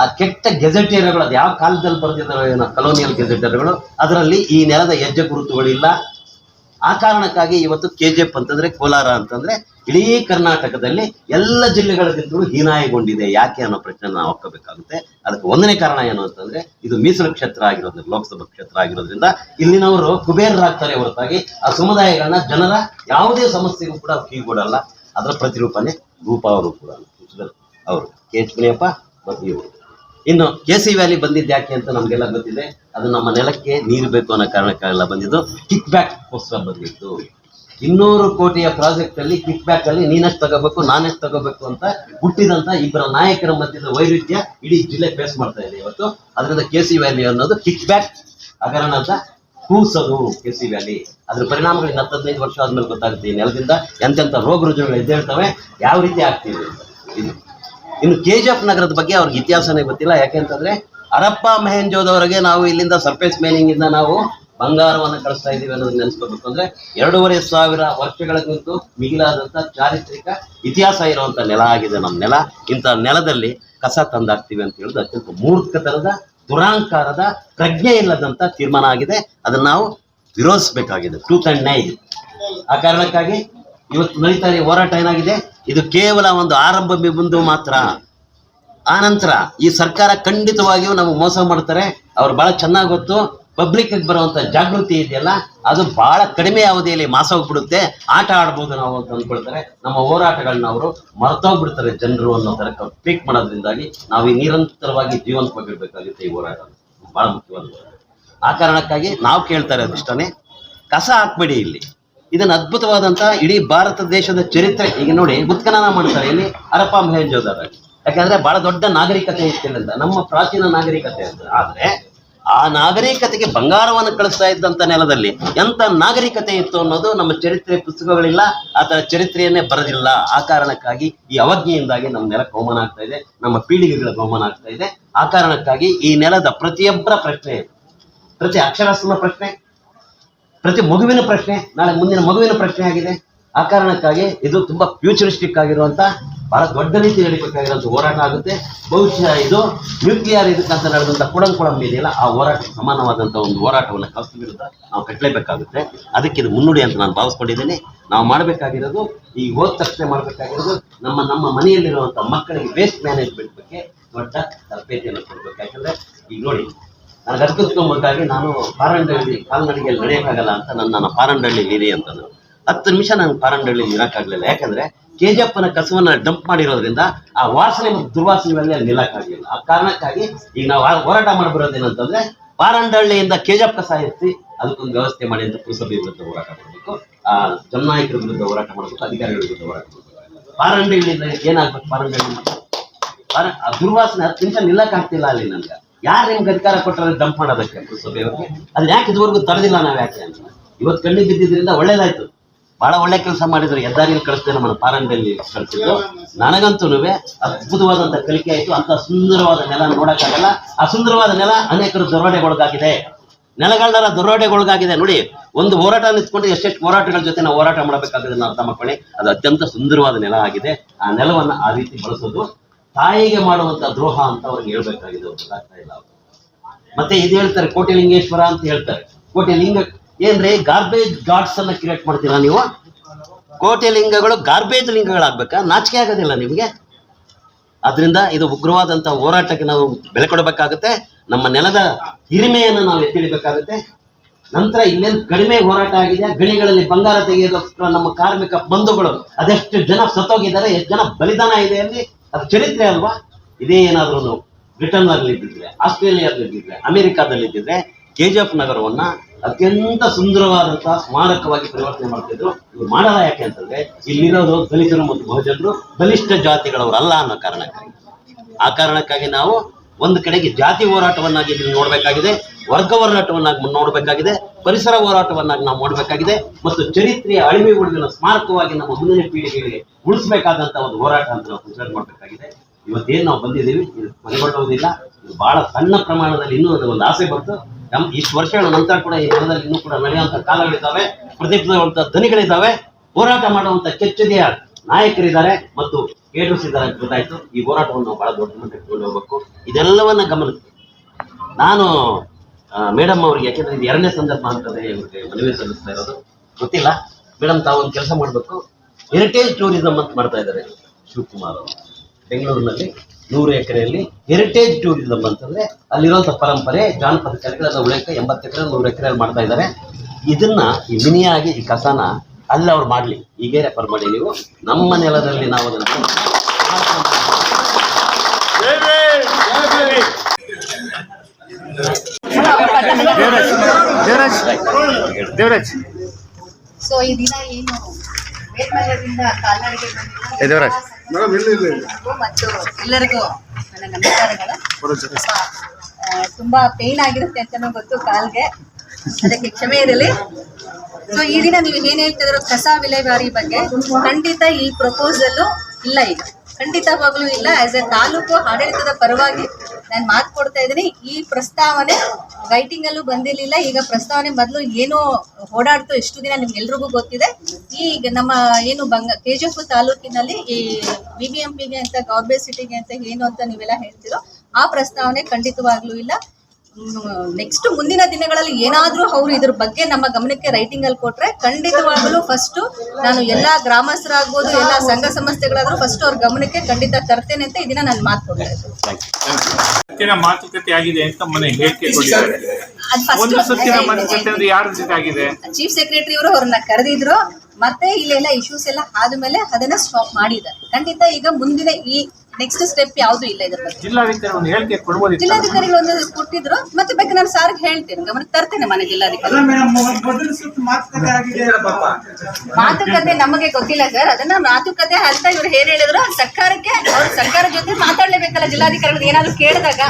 ಆ ಕೆಟ್ಟ ಗೆಜೆಟಿಯರ್ಗಳು ಅದು ಯಾವ ಕಾಲದಲ್ಲಿ ಬರ್ತಿದ್ದಾರೆ ಏನೋ ಕಲೋನಿಯಲ್ ಗೆಜೆಟಿಯರ್ಗಳು ಅದರಲ್ಲಿ ಈ ನೆಲದ ಹೆಜ್ಜೆ ಗುರುತುಗಳಿಲ್ಲ ಆ ಕಾರಣಕ್ಕಾಗಿ ಇವತ್ತು ಕೆ ಜಿ ಎಫ್ ಅಂತಂದ್ರೆ ಕೋಲಾರ ಅಂತಂದ್ರೆ ಇಡೀ ಕರ್ನಾಟಕದಲ್ಲಿ ಎಲ್ಲ ಜಿಲ್ಲೆಗಳಿಗಿಂತಲೂ ಹೀನಾಯಗೊಂಡಿದೆ. ಯಾಕೆ ಅನ್ನೋ ಪ್ರಶ್ನೆ ನಾವು ಹಾಕಬೇಕಾಗುತ್ತೆ ಅದಕ್ಕೆ ಒಂದನೇ ಕಾರಣ ಏನು ಅಂತಂದ್ರೆ ಇದು ಮೀಸಲು ಕ್ಷೇತ್ರ ಆಗಿರೋದ್ರಿಂದ, ಲೋಕಸಭಾ ಕ್ಷೇತ್ರ ಆಗಿರೋದ್ರಿಂದ ಇಲ್ಲಿನವರು ಕುಬೇರರಾಗ್ತಾರೆ ಹೊರತಾಗಿ ಆ ಸಮುದಾಯಗಳನ್ನ ಜನರ ಯಾವುದೇ ಸಮಸ್ಯೆಗೂ ಕೂಡ ಕೀಗೊಡಲ್ಲ ಅದರ ಪ್ರತಿರೂಪನೆ ರೂಪ ಅವರು ಕೂಡ. ಅವರು. ಕೆ ಎಚ್ ಮುನಿಯಪ್ಪ ಮತ್ತು ಇವರು. ಇನ್ನು ಕೆ ಸಿ ವ್ಯಾಲಿ ಬಂದಿದ್ದು ಯಾಕೆ ಅಂತ ನಮಗೆಲ್ಲ ಗೊತ್ತಿದೆ. ಅದು ನಮ್ಮ ನೆಲಕ್ಕೆ ನೀರು ಬೇಕು ಅನ್ನೋ ಕಾರಣಕ್ಕೆಲ್ಲ ಬಂದಿದ್ದು. ಕಿಕ್ ಬ್ಯಾಕ್ ಕೋಸ್ಕರ ಬಂದಿತ್ತು ಇನ್ನೂರು ಕೋಟಿಯ ಪ್ರಾಜೆಕ್ಟ್ ಅಲ್ಲಿ ಕಿಕ್ ಬ್ಯಾಕ್ ಅಲ್ಲಿ ನೀನಷ್ಟು ತಗೋಬೇಕು, ನಾನೆಷ್ಟು ತಗೋಬೇಕು ಅಂತ ಹುಟ್ಟಿದಂತ ಇಬ್ಬರ ನಾಯಕರ ಮಧ್ಯದ ವೈರುಧ್ಯ ಇಡೀ ಜಿಲ್ಲೆ ಫೇಸ್ ಮಾಡ್ತಾ ಇದೆ ಇವತ್ತು. ಅದರಿಂದ ಕೆ ಸಿ ವ್ಯಾಲಿ ಅನ್ನೋದು ಕಿಕ್ ಬ್ಯಾಕ್ ಹಗರಣದ ಕೂಸದು ಕೆ ಸಿ ವ್ಯಾಲಿ ಅದ್ರ ಪರಿಣಾಮಗಳು ಇನ್ನು ಹತ್ತು ಹದಿನೈದು ವರ್ಷ ಆದ್ಮೇಲೆ ಗೊತ್ತಾಗುತ್ತೆ ಈ ನೆಲದಿಂದ ಎಂತೆಂಥ ರೋಗ ರುಜುಗಳು ಎದ್ದೇಳ್ತವೆ, ಯಾವ ರೀತಿ ಆಗ್ತಿದೆ ಇದು. ಇನ್ನು ಕೆ ಜಿ ಎಫ್ ನಗರದ ಬಗ್ಗೆ ಅವ್ರಿಗೆ ಇತಿಹಾಸನೇ ಗೊತ್ತಿಲ್ಲ. ಯಾಕೆಂತಂದ್ರೆ ಹರಪ್ಪ ಮೆಹೆಂಜೋದವರೆಗೆ ನಾವು ಇಲ್ಲಿಂದ ಸರ್ಫೇಸ್ ಮೇಲಿಂಗ್ ಇಂದ ನಾವು ಬಂಗಾರವನ್ನು ಕಳಿಸ್ತಾ ಇದ್ದೀವಿ ಅನ್ನೋದು ನೆನೆಸ್ಕೋಬೇಕು. ಅಂದ್ರೆ ಎರಡೂವರೆ ಸಾವಿರ ವರ್ಷಗಳಿಗಿಂತೂ ಮಿಗಿಲಾದಂತ ಚಾರಿತ್ರಿಕ ಇತಿಹಾಸ ಇರುವಂತ ನೆಲ ಆಗಿದೆ ನಮ್ಮ ನೆಲ. ಇಂಥ ನೆಲದಲ್ಲಿ ಕಸ ತಂದಾಕ್ತೀವಿ ಅಂತ ಹೇಳುದು ಅತ್ಯಂತ ಮೂರ್ಖತನದ, ದುರಾಂಕಾರದ, ಪ್ರಜ್ಞೆ ಇಲ್ಲದಂತ ತೀರ್ಮಾನ ಆಗಿದೆ. ಅದನ್ನ ನಾವು ವಿರೋಧಿಸಬೇಕಾಗಿದೆ. ಟೂ ಅಂಡ್ ನೈನ್ ಆ ಕಾರಣಕ್ಕಾಗಿ ಇವತ್ತು ನಡೀತಾರೆ ಹೋರಾಟ ಏನಾಗಿದೆ? ಇದು ಕೇವಲ ಒಂದು ಆರಂಭ ಬಿಂದು ಮಾತ್ರ. ಆನಂತರ ಈ ಸರ್ಕಾರ ಖಂಡಿತವಾಗಿಯೂ ನಮಗೆ ಮೋಸ ಮಾಡ್ತಾರೆ. ಅವ್ರು ಬಹಳ ಚೆನ್ನಾಗಿ ಗೊತ್ತು. ಪಬ್ಲಿಕ್ ಬರುವಂತ ಜಾಗೃತಿ ಇದೆಯಲ್ಲ, ಅದು ಬಹಳ ಕಡಿಮೆ ಅವಧಿಯಲ್ಲಿ ಮಾಸ ಹೋಗ್ಬಿಡುತ್ತೆ. ಆಟ ಆಡ್ಬೋದು ನಾವು ಅಂತ ಅಂದ್ಕೊಳ್ತಾರೆ. ನಮ್ಮ ಹೋರಾಟಗಳನ್ನ ಅವರು ಮರ್ತೋಗ್ಬಿಡ್ತಾರೆ ಜನರು ಅನ್ನೋ ತರ ಪೀಕ್ ಮಾಡೋದ್ರಿಂದಾಗಿ ನಾವು ಈ ನಿರಂತರವಾಗಿ ಜೀವಂತವಾಗಿರ್ಬೇಕಾಗುತ್ತೆ ಈ ಹೋರಾಟ. ಬಹಳ ಮುಖ್ಯವಾದ. ಆ ಕಾರಣಕ್ಕಾಗಿ ನಾವು ಕೇಳ್ತಾರೆ ಅದಿಷ್ಟನೇ ಕಸ ಹಾಕ್ಬೇಡಿ ಇಲ್ಲಿ. ಇದನ್ನ ಅದ್ಭುತವಾದಂತಹ ಇಡೀ ಭಾರತ ದೇಶದ ಚರಿತ್ರೆ. ಈಗ ನೋಡಿ ಉತ್ಖನನ ಮಾಡ್ತಾರೆ ಇಲ್ಲಿ, ಹರಪ್ಪ ಮಹೇಂಜೋದಾರ. ಯಾಕಂದ್ರೆ ಬಹಳ ದೊಡ್ಡ ನಾಗರಿಕತೆ ಇತ್ತಿಲ್ಲ ನಮ್ಮ ಪ್ರಾಚೀನ ನಾಗರಿಕತೆ ಅಂತ. ಆದ್ರೆ ಆ ನಾಗರಿಕತೆಗೆ ಬಂಗಾರವನ್ನು ಕಳಿಸ್ತಾ ಇದ್ದಂತ ನೆಲದಲ್ಲಿ ಎಂತ ನಾಗರಿಕತೆ ಇತ್ತು ಅನ್ನೋದು ನಮ್ಮ ಚರಿತ್ರೆ ಪುಸ್ತಕಗಳಿಲ್ಲ. ಆತ ಚರಿತ್ರೆಯನ್ನೇ ಬರೆದಿಲ್ಲ. ಆ ಕಾರಣಕ್ಕಾಗಿ ಈ ಅವಜ್ಞೆಯಿಂದಾಗಿ ನಮ್ಮ ನೆಲಕ್ಕೆ ಅವಮಾನ ಆಗ್ತಾ ಇದೆ. ನಮ್ಮ ಪೀಳಿಗೆಗಳ ಅವಮಾನ ಆಗ್ತಾ ಇದೆ. ಆ ಕಾರಣಕ್ಕಾಗಿ ಈ ನೆಲದ ಪ್ರತಿಯೊಬ್ಬರ ಪ್ರಶ್ನೆ. ಪ್ರತಿ ಅಕ್ಷರಸ್ಥನ ಪ್ರಶ್ನೆ ಪ್ರತಿ ಮಗುವಿನ ಪ್ರಶ್ನೆ, ನಾಳೆ ಮುಂದಿನ ಮಗುವಿನ ಪ್ರಶ್ನೆ ಆಗಿದೆ. ಆ ಕಾರಣಕ್ಕಾಗಿ ಇದು ತುಂಬಾ ಫ್ಯೂಚರಿಸ್ಟಿಕ್ ಆಗಿರುವಂತ, ಬಹಳ ದೊಡ್ಡ ರೀತಿ ನಡೀಬೇಕಾಗಿರುವಂತಹ ಹೋರಾಟ ಆಗುತ್ತೆ. ಬಹುಶಃ ಇದು ನ್ಯೂಕ್ಲಿಯರ್ ಇದಕ್ಕಂತ ನಡೆದಂತ ಕುಡಂಕುಳಂ ಇದೆಯಲ್ಲ, ಆ ಹೋರಾಟ ಸಮಾನವಾದಂತ ಒಂದು ಹೋರಾಟವನ್ನು ಕಷ್ಟ ವಿರುದ್ಧ ನಾವು ಕಟ್ಟಲೇಬೇಕಾಗುತ್ತೆ. ಅದಕ್ಕೆ ಇದು ಮುನ್ನುಡಿ ಅಂತ ನಾನು ಭಾವಿಸ್ಕೊಂಡಿದ್ದೀನಿ. ನಾವು ಮಾಡಬೇಕಾಗಿರೋದು, ಈ ಹೋದ ತಕ್ಷಣ ಮಾಡಬೇಕಾಗಿರೋದು, ನಮ್ಮ ನಮ್ಮ ಮನೆಯಲ್ಲಿರುವಂಥ ಮಕ್ಕಳಿಗೆ ವೇಸ್ಟ್ ಮ್ಯಾನೇಜ್ಮೆಂಟ್ ಬಗ್ಗೆ ದೊಡ್ಡ ತರಬೇತಿಯನ್ನು ಕೊಡ್ಬೇಕು ಈಗ ನೋಡಿ ನನಗೆ ಅರ್ಪಿಸ್ಕೊಂಬೇಕಾಗಿ ನಾನು ಪಾರಂಡಳ್ಳಿ ಕಾಲ್ನಡಿಗೆಯಲ್ಲಿ ನಡೆಯೋಕ್ಕಾಗಲ್ಲ ಅಂತ ನನ್ನ ನನ್ನ ಪಾರಂಡಳ್ಳಿ ಇರಿ ಅಂತಂದ್ರು. ಹತ್ತು ನಿಮಿಷ ನಾನು ಪಾರಂಡಳ್ಳಿ ಇರೋಕ್ಕಾಗಲಿಲ್ಲ. ಯಾಕಂದ್ರೆ ಕೆ ಕಸವನ್ನ ಡಂಪ್ ಮಾಡಿರೋದ್ರಿಂದ ಆ ವಾಸನೆ ಮತ್ತು ಅಲ್ಲಿ ನಿಲ್ಲಕ್ಕಾಗಲಿಲ್ಲ. ಆ ಕಾರಣಕ್ಕಾಗಿ ಈಗ ನಾವು ಹೋರಾಟ ಮಾಡ್ಬಿರೋದೇನಂತಂದ್ರೆ ಪಾರಂಡಳ್ಳಿಯಿಂದ ಕೆ ಜಿ ಎಫ್ ಎತ್ತಿ ಅದಕ್ಕೊಂದು ವ್ಯವಸ್ಥೆ ಮಾಡಿ ಅಂತ ಪುರಸಭೆ ವಿರುದ್ಧ ಹೋರಾಟ ಮಾಡಬೇಕು. ಆ ಜನನಾಯಕರ ವಿರುದ್ಧ ಹೋರಾಟ ಮಾಡಬೇಕು, ಅಧಿಕಾರಿಗಳ ವಿರುದ್ಧ ಹೋರಾಟ ಮಾಡಬೇಕು. ಪಾರಂಡಳ್ಳಿಯಿಂದ ಏನಾಗ್ಬೇಕು ಪಾರಂಡಳ್ಳಿ ದುರ್ವಾಸನೆ ಹತ್ತು ನಿಮಿಷ ನಿಲ್ಲಕ್ಕಾಗ್ತಿಲ್ಲ ಅಲ್ಲಿ ನನ್ಗೆ. ಯಾರು ನಿಮ್ಗೆ ಅಧಿಕಾರ ಕೊಟ್ಟರೆ ದಂಪ್ ಮಾಡೋದಕ್ಕೆ ಪುರಸಭೆಯವ್ರಿಗೆ ಅದನ್ನ ಯಾಕೆ ಇದುವರೆಗೂ ತರದಿಲ್ಲ ನಾವು ಯಾಕೆ ಅಂತ? ಇವತ್ತು ಕಣ್ಣಿಗೆ ಬಿದ್ದಿದ್ರಿಂದ ಒಳ್ಳೇದಾಯ್ತು. ಬಹಳ ಒಳ್ಳೆ ಕೆಲಸ ಮಾಡಿದ್ರು. ಹೆದ್ದಾರಿಯಲ್ಲಿ ಕಳಿಸ್ತೇನೆ ನಮ್ಮನ್ನು ಪಾರಂಡಲ್ಲಿ ಕಳಿಸಿದ್ರು ನನಗಂತೂ ಅದ್ಭುತವಾದಂತ ಕಲಿಕೆ ಆಯ್ತು. ಅಂತ ಸುಂದರವಾದ ನೆಲ ನೋಡಕ್ಕಾಗಲ್ಲ. ಆ ಸುಂದರವಾದ ನೆಲ ಅನೇಕರು ದರೋಡೆಗೊಳಗಾಗಿದೆ ನೆಲಗಳ ದರೋಡೆಗೊಳಗಾಗಿದೆ ನೋಡಿ, ಒಂದು ಹೋರಾಟ ನಿಂತ್ಕೊಂಡು ಎಷ್ಟೆಷ್ಟು ಹೋರಾಟಗಳ ಜೊತೆ ನಾವು ಹೋರಾಟ ಮಾಡಬೇಕಾಗಿದೆ ಅರ್ಥ ಮಾಡ್ಕೊಳ್ಳಿ. ಅದು ಅತ್ಯಂತ ಸುಂದರವಾದ ನೆಲ ಆಗಿದೆ. ಆ ನೆಲವನ್ನ ಆ ರೀತಿ ಬಳಸೋದು ತಾಯಿಗೆ ಮಾಡುವಂತ ದ್ರೋಹ ಅಂತ ಅವ್ರಿಗೆ ಹೇಳ್ಬೇಕಾಗಿದೆ ಗೊತ್ತಾಗ್ತಾ ಇಲ್ಲ ಮತ್ತೆ ಇದು ಹೇಳ್ತಾರೆ, ಕೋಟಿಲಿಂಗೇಶ್ವರ ಅಂತ ಹೇಳ್ತಾರೆ. ಕೋಟಿಲಿಂಗ, ಏನ್ರಿ ಗಾರ್ಬೇಜ್ ಗಾಡ್ಸ್ ಅನ್ನ ಕ್ರಿಯೇಟ್ ಮಾಡ್ತೀರಾ ನೀವು? ಕೋಟೆ ಲಿಂಗಗಳು ಗಾರ್ಬೇಜ್ ಲಿಂಗಗಳಾಗ್ಬೇಕಾ? ನಾಚಿಕೆ ಆಗೋದಿಲ್ಲ ನಿಮಗೆ? ಅದರಿಂದ ಇದು ಉಗ್ರವಾದಂತ ಹೋರಾಟಕ್ಕೆ ನಾವು ಬೆಲೆ ಕೊಡಬೇಕಾಗುತ್ತೆ. ನಮ್ಮ ನೆಲದ ಹಿರಿಮೆಯನ್ನು ನಾವು ಎತ್ತಿಡಬೇಕಾಗುತ್ತೆ ನಂತರ ಇನ್ನೇನು ಕಡಿಮೆ ಹೋರಾಟ ಆಗಿದೆ, ಗಣಿಗಳಲ್ಲಿ ಬಂಗಾರ ತೆಗೆಯೋದಕ್ಕೋಸ್ಕರ ನಮ್ಮ ಕಾರ್ಮಿಕ ಬಂಧುಗಳು ಅದೆಷ್ಟು ಜನ ಸತ್ತೋಗಿದ್ದಾರೆ, ಎಷ್ಟು ಜನ ಬಲಿದಾನ ಇದೆ ಅಲ್ಲಿ? ಅದು ಚರಿತ್ರೆ ಅಲ್ವಾ? ಇದೇ ಏನಾದ್ರೂ ಬ್ರಿಟನ್ ಅಲ್ಲಿ ಇದ್ದಿದ್ರೆ, ಆಸ್ಟ್ರೇಲಿಯಾದಲ್ಲಿ ಇದ್ದಿದ್ರೆ, ಅಮೆರಿಕಾದಲ್ಲಿ ಇದ್ದಿದ್ರೆ ಕೆ ಜಿ ನಗರವನ್ನ ಅತ್ಯಂತ ಸುಂದರವಾದಂತಹ ಸ್ಮಾರಕವಾಗಿ ಪರಿವರ್ತನೆ ಮಾಡ್ತಿದ್ರು. ಇವ್ರು ಮಾಡಲ್ಲ ಯಾಕೆ ಅಂತಂದ್ರೆ, ಇಲ್ಲಿರೋದು ದಲಿತರು ಮತ್ತು ಬಹುಜನರು ಬಲಿಷ್ಠ ಜಾತಿಗಳವರಲ್ಲ ಅನ್ನೋ ಕಾರಣಕ್ಕಾಗಿ. ಆ ಕಾರಣಕ್ಕಾಗಿ ನಾವು ಒಂದು ಕಡೆಗೆ ಜಾತಿ ಹೋರಾಟವನ್ನಾಗಿ ನೋಡಬೇಕಾಗಿದೆ, ವರ್ಗ ಹೋರಾಟವನ್ನಾಗಿ ನೋಡಬೇಕಾಗಿದೆ, ಪರಿಸರ ಹೋರಾಟವನ್ನಾಗಿ ನಾವು ನೋಡಬೇಕಾಗಿದೆ ಮತ್ತು ಚರಿತ್ರೆಯ ಅಳಿವೆ ಉಳಿದಿನ ಸ್ಮಾರಕವಾಗಿ ನಮ್ಮ ಮುಂದಿನ ಪೀಳಿಗೆಗೆ ಉಳಿಸಬೇಕಾದಂತ ಒಂದು ಹೋರಾಟ ಅಂತ ನಾವು ಕನ್ಸಿಡರ್ ಮಾಡಬೇಕಾಗಿದೆ. ಇವತ್ತೇನು ನಾವು ಬಂದಿದ್ದೀವಿ, ಇದು ಕೊನೆಗೊಳ್ಳುವುದಿಲ್ಲ ಇದು ಬಹಳ ಸಣ್ಣ ಪ್ರಮಾಣದಲ್ಲಿ ಇನ್ನೂ ಒಂದು ಆಸೆ ಬಂತು. ನಮ್ ಇಷ್ಟು ವರ್ಷಗಳ ನಂತರ ಕೂಡ ಈ ಮನದಲ್ಲಿ ಇನ್ನೂ ಕೂಡ ನಡೆಯುವಂತ ಕಾಲಗಳಿದ್ದಾವೆ ಪ್ರತಿಫಲಿಸುವಂತ ಧ್ವನಿಗಳಿದ್ದಾವೆ. ಹೋರಾಟ ಮಾಡುವಂತ ಕೆಚ್ಚದೆಯ ನಾಯಕರಿದ್ದಾರೆ ಮತ್ತು ಕೇಡರ್ಸ್ ಇದ್ದಾರೆ ಗೊತ್ತಾಯ್ತು. ಈ ಹೋರಾಟವನ್ನು ಬಹಳ ದೊಡ್ಡ ಮಟ್ಟಕ್ಕೆ ತಗೊಂಡು ಹೋಗ್ಬೇಕು. ಇದೆಲ್ಲವನ್ನ ಗಮನಕ್ಕೆ ನಾನು ಮೇಡಮ್ ಅವ್ರಿಗೆ, ಯಾಕೆಂದ್ರೆ ಇದು ಎರಡನೇ ಸಂದರ್ಭ ಅಂತಂದ್ರೆ ಇವ್ರಿಗೆ ಮನವಿ ಸಲ್ಲಿಸ್ತಾ ಇರೋದು. ಗೊತ್ತಿಲ್ಲ. ಮೇಡಮ್ ಒಂದು ಕೆಲಸ ಮಾಡಬೇಕು. ಹೆರಿಟೇಜ್ ಟೂರಿಸಂ ಅಂತ ಮಾಡ್ತಾ ಇದ್ದಾರೆ ಶಿವಕುಮಾರ್ ಅವರು. ಬೆಂಗಳೂರಿನಲ್ಲಿ ನೂರು ಎಕರೆಯಲ್ಲಿ ಹೆರಿಟೇಜ್ ಟೂರಿಸಂ ಅಂತಂದ್ರೆ ಅಲ್ಲಿರೋಂಥ ಪರಂಪರೆ, ಜಾನಪದ ಕಲೆಗಳನ್ನ ಉಳಿಯಕ್ಕೆ ಎಂಬತ್ತು ಎಕರೆ, ನೂರು ಎಕರೆಯಲ್ಲಿ ಮಾಡ್ತಾ ಇದ್ದಾರೆ. ಇದನ್ನ ಈ ಮಿನಿಯಾಗಿ ಈ ಕಸನ ಅಲ್ಲಿ ಅವ್ರು ಮಾಡಲಿ. ಹೀಗೆ ರೆಫರ್ ಮಾಡಿ ನೀವು. ನಮ್ಮ ನೆಲದಲ್ಲಿ ನಾವು ಅದನ್ನು ದೇವರಾಜ್. ಸೊ ಈ ದಿನ ಏನು? ವೇದನಗರದಿಂದ ಕಾಲ್ನಡಿಗೆ ಬಂದಿರೋ ಎಲ್ಲರಿಗೂ ಮತ್ತು ಎಲ್ಲರಿಗೂ ನನ್ನ ನಮಸ್ಕಾರಗಳು. ಸ್ವಲ್ಪ, ತುಂಬಾ ಪೇನ್ ಆಗಿರುತ್ತೆ ಅಂತಾನು ಗೊತ್ತು ಕಾಲ್ಗೆ. ಅದಕ್ಕೆ ಕ್ಷಮೆ ಇರಲಿ. ಸೊ ಈ ದಿನ ನೀವು ಏನ್ ಹೇಳ್ತಿದ್ರು ಕಸ ವಿಲೇವಾರಿ ಬಗ್ಗೆ ಖಂಡಿತ ಈ ಪ್ರಪೋಸಲ್ ಇಲ್ಲ ಈಗ. ಖಂಡಿತವಾಗ್ಲೂ ಇಲ್ಲ. ಆಸ್ ಎ ತಾಲೂಕು ಆಡಳಿತದ ಪರವಾಗಿ ನಾನು ಮಾತು ಕೊಡ್ತಾ ಇದ್ದೀನಿ. ಈ ಪ್ರಸ್ತಾವನೆ ರೈಟಿಂಗ್ ಅಲ್ಲೂ ಬಂದಿರಲಿಲ್ಲ. ಈಗ ಪ್ರಸ್ತಾವನೆ ಮೊದಲು ಏನೋ ಓಡಾಡ್ತು. ಎಷ್ಟು ದಿನ ನಿಮ್ಗೆಲ್ರಿಗೂ ಗೊತ್ತಿದೆ. ಈಗ ನಮ್ಮ ಏನು ಬಂಗ ಕೆ ತಾಲೂಕಿನಲ್ಲಿ ಈ ಬಿ ಬಿ ಎಂ ಪಿಗೆ ಅಂತ ಗೌರ್ಬೆ ಸಿಟಿಗೆ ಅಂತ ಏನು ಅಂತ ನೀವೆಲ್ಲ ಹೇಳ್ತಿರೋ ಆ ಪ್ರಸ್ತಾವನೆ ಖಂಡಿತವಾಗ್ಲೂ ಇಲ್ಲ. ನೆಕ್ಸ್ಟ್ ಮುಂದಿನ ದಿನಗಳಲ್ಲಿ ಏನಾದರೂ ಅವ್ರು ಇದ್ರ ಬಗ್ಗೆ ನಮ್ಮ ಗಮನಕ್ಕೆ ರೈಟಿಂಗ್ ಅಲ್ಲಿ ಕೊಟ್ರೆ ಖಂಡಿತವಾಗಲೂ ಫಸ್ಟ್ ನಾನು ಎಲ್ಲಾ ಗ್ರಾಮಸ್ಥರಾಗ್ಬೋದು ಎಲ್ಲಾ ಸಂಘ ಸಂಸ್ಥೆಗಳಾದ್ರೂ ಫಸ್ಟ್ ಅವ್ರ ಗಮನಕ್ಕೆ ಖಂಡಿತ ತರ್ತೇನೆ ಅಂತ ಇದನ್ನ ನಾನು ಮಾತು ಕೊಡ್ತಾ ಇದ್ದೀನಿ. ಸತ್ತಿನ ಮಾತುಕತೆ ಆಗಿದೆ ಅಂತ ಮನೆ ಹೇಳಿಕೆ ಚೀಫ್ ಸೆಕ್ರೆಟರಿ ಅವರು ಅವ್ರನ್ನ ಕರೆದಿದ್ರು ಮತ್ತೆ ಇಲ್ಲೆಲ್ಲ ಇಶ್ಯೂಸ್ ಎಲ್ಲ ಆದ್ಮೇಲೆ ಅದನ್ನ ಸ್ಟಾಪ್ ಮಾಡಿದ್ದಾರೆ. ಖಂಡಿತ ಈಗ ಮುಂದಿನ ಈ ನೆಕ್ಸ್ಟ್ ಸ್ಟೆಪ್ ಯಾವ್ದು ಇಲ್ಲ ಇದ್ರ ಬಗ್ಗೆ. ಜಿಲ್ಲಾಧಿಕಾರಿ ಒಂದು ಹೇಳಿಕೆ ಕೊಡ್ಬೋದಿತ್ತು. ಜಿಲ್ಲಾಧಿಕಾರಿಗಳು ಒಂದು ಕೊಟ್ಟಿದ್ರು ಮತ್ತೆ ಬೇಕು ನಾನು ಸಾರ್ ಹೇಳ್ತೇನೆ ಗಮನ ತರ್ತೇನೆ ಮನೆ ಜಿಲ್ಲಾಧಿಕಾರಿ. ಮಾತುಕತೆ ನಮಗೆ ಗೊತ್ತಿಲ್ಲ ಸರ್ ಅದನ್ನ ಮಾತುಕತೆ ಅಂತ ಇವ್ರು ಏನ್ ಹೇಳಿದ್ರು ಸರ್ಕಾರಕ್ಕೆ ಅವ್ರು ಸರ್ಕಾರ ಜೊತೆ ಮಾತಾಡ್ಲೇಬೇಕಲ್ಲ ಜಿಲ್ಲಾಧಿಕಾರಿಗಳು ಏನಾದ್ರು ಕೇಳಿದಾಗ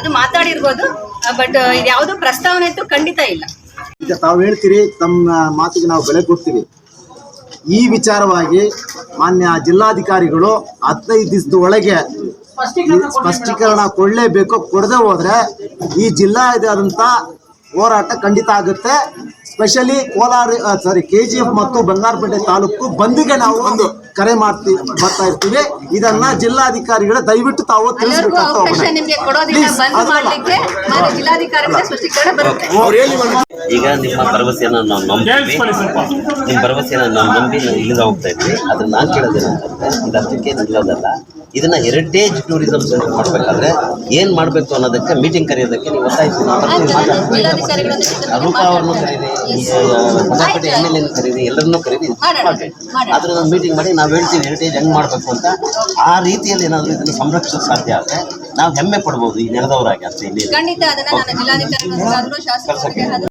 ಅದು ಮಾತಾಡಿರ್ಬೋದು ಬಟ್ ಇದು ಯಾವ್ದು ಪ್ರಸ್ತಾವನೆ ಅಂತೂ ಖಂಡಿತ ಇಲ್ಲ. ಈಗ ತಾವು ಹೇಳ್ತೀರಿ ತಮ್ಮ ಮಾತಿಗೆ ನಾವು ಬೆಲೆ ಕೊಡ್ತೀವಿ. ಈ ವಿಚಾರವಾಗಿ ಮಾನ್ಯ ಜಿಲ್ಲಾಧಿಕಾರಿಗಳು ಹದಿನೈದು ದಿವಸದ ಒಳಗೆ ಸ್ಪಷ್ಟೀಕರಣ ಕೊಡಲೇಬೇಕು, ಕೊಡದೆ ಹೋದ್ರೆ ಈ ಜಿಲ್ಲಾ ಇದಾದಂಥ ಹೋರಾಟ ಖಂಡಿತ ಆಗುತ್ತೆ. ಸ್ಪೆಷಲಿ ಕೋಲಾರ ಸಾರಿ ಕೆ ಮತ್ತು ಬಂಗಾರಪೇಟೆ ತಾಲೂಕು ಬಂದಿಗೆ ನಾವು ಕರೆ ಮಾಡ್ತಿ ಬರ್ತಾ ಇರ್ತೀವಿ. ಇದನ್ನ ಜಿಲ್ಲಾಧಿಕಾರಿಗಳ ದಯವಿಟ್ಟು ತಾವು ಎಲ್ಲರಿಗೂ ತಿಳಿಸ್ಬೇಕಂತ ಅವಕಾಶ ನಿಮ್ಗೆ ಕೊಡೋದಿಲ್ಲ ಬಂದ್ ಮಾಡ್ಲಿಕ್ಕೆ ಮಾನ್ಯ ಜಿಲ್ಲಾಧಿಕಾರಿಗಳ ಸ್ಪಷ್ಟೀಕರಣ ಬರುತ್ತೆ. ಈಗ ನಿಮ್ಮ ಭರವಸೆಯನ್ನು ನಾವು ನಂಬ್ತೀವಿ ನಿಮ್ಮ ಭರವಸೆಯನ್ನು ನಾವು ನಂಬಿ ನಾವು ಇಲ್ಲಿಂದ ಹೋಗ್ತಾ ಇದ್ವಿ. ಅದನ್ನ ನಾನು ಕೇಳೋದೇನಂತಂದ್ರೆ ಇದು ಅಷ್ಟಕ್ಕೆ ನಿಲ್ಲೋದಲ್ಲ. ಇದನ್ನ ಹೆರಿಟೇಜ್ ಟೂರಿಸಂ ಸೆಂಟರ್ ಮಾಡಬೇಕಾದ್ರೆ ಏನ್ ಮಾಡಬೇಕು ಅನ್ನೋದಕ್ಕೆ ಮೀಟಿಂಗ್ ಕರೆಯೋದಕ್ಕೆ ನೀವು ಒತ್ತಾಯಿಸಿ ನಾವು ಬರ್ತೀವಿ, ಜಿಲ್ಲಾಧಿಕಾರಿಗಳನ್ನ ಜೊತೆ ರೂಪಾ ಅವ್ರನ್ನೂ ಕರೀರಿ ಎಂ ಎಲ್ ಎನ್ ಕರೀರಿ ಎಲ್ಲರನ್ನೂ ಕರೀರಿ. ಆದ್ರೆ ಒಂದು ಮೀಟಿಂಗ್ ಮಾಡಿ ನಾವು ಹೇಳ್ತೀವಿ ಹೆರಿಟೇಜ್ ಹೆಂಗೆ ಮಾಡಬೇಕು ಅಂತ ಆ ರೀತಿಯಲ್ಲಿ ಏನಾದರೂ ಇದನ್ನು ಸಂರಕ್ಷಿಸಕ್ಕೆ ಸಾಧ್ಯ ಆದರೆ ನಾವು ಹೆಮ್ಮೆ ಪಡ್ಬೋದು ಈ ನೆಲದವರಾಗಿ ಅಷ್ಟೇ ಇಲ್ಲಿ. ಖಂಡಿತ ಅದನ್ನ ನಾನು ಜಿಲ್ಲಾಧಿಕಾರಿಗಳು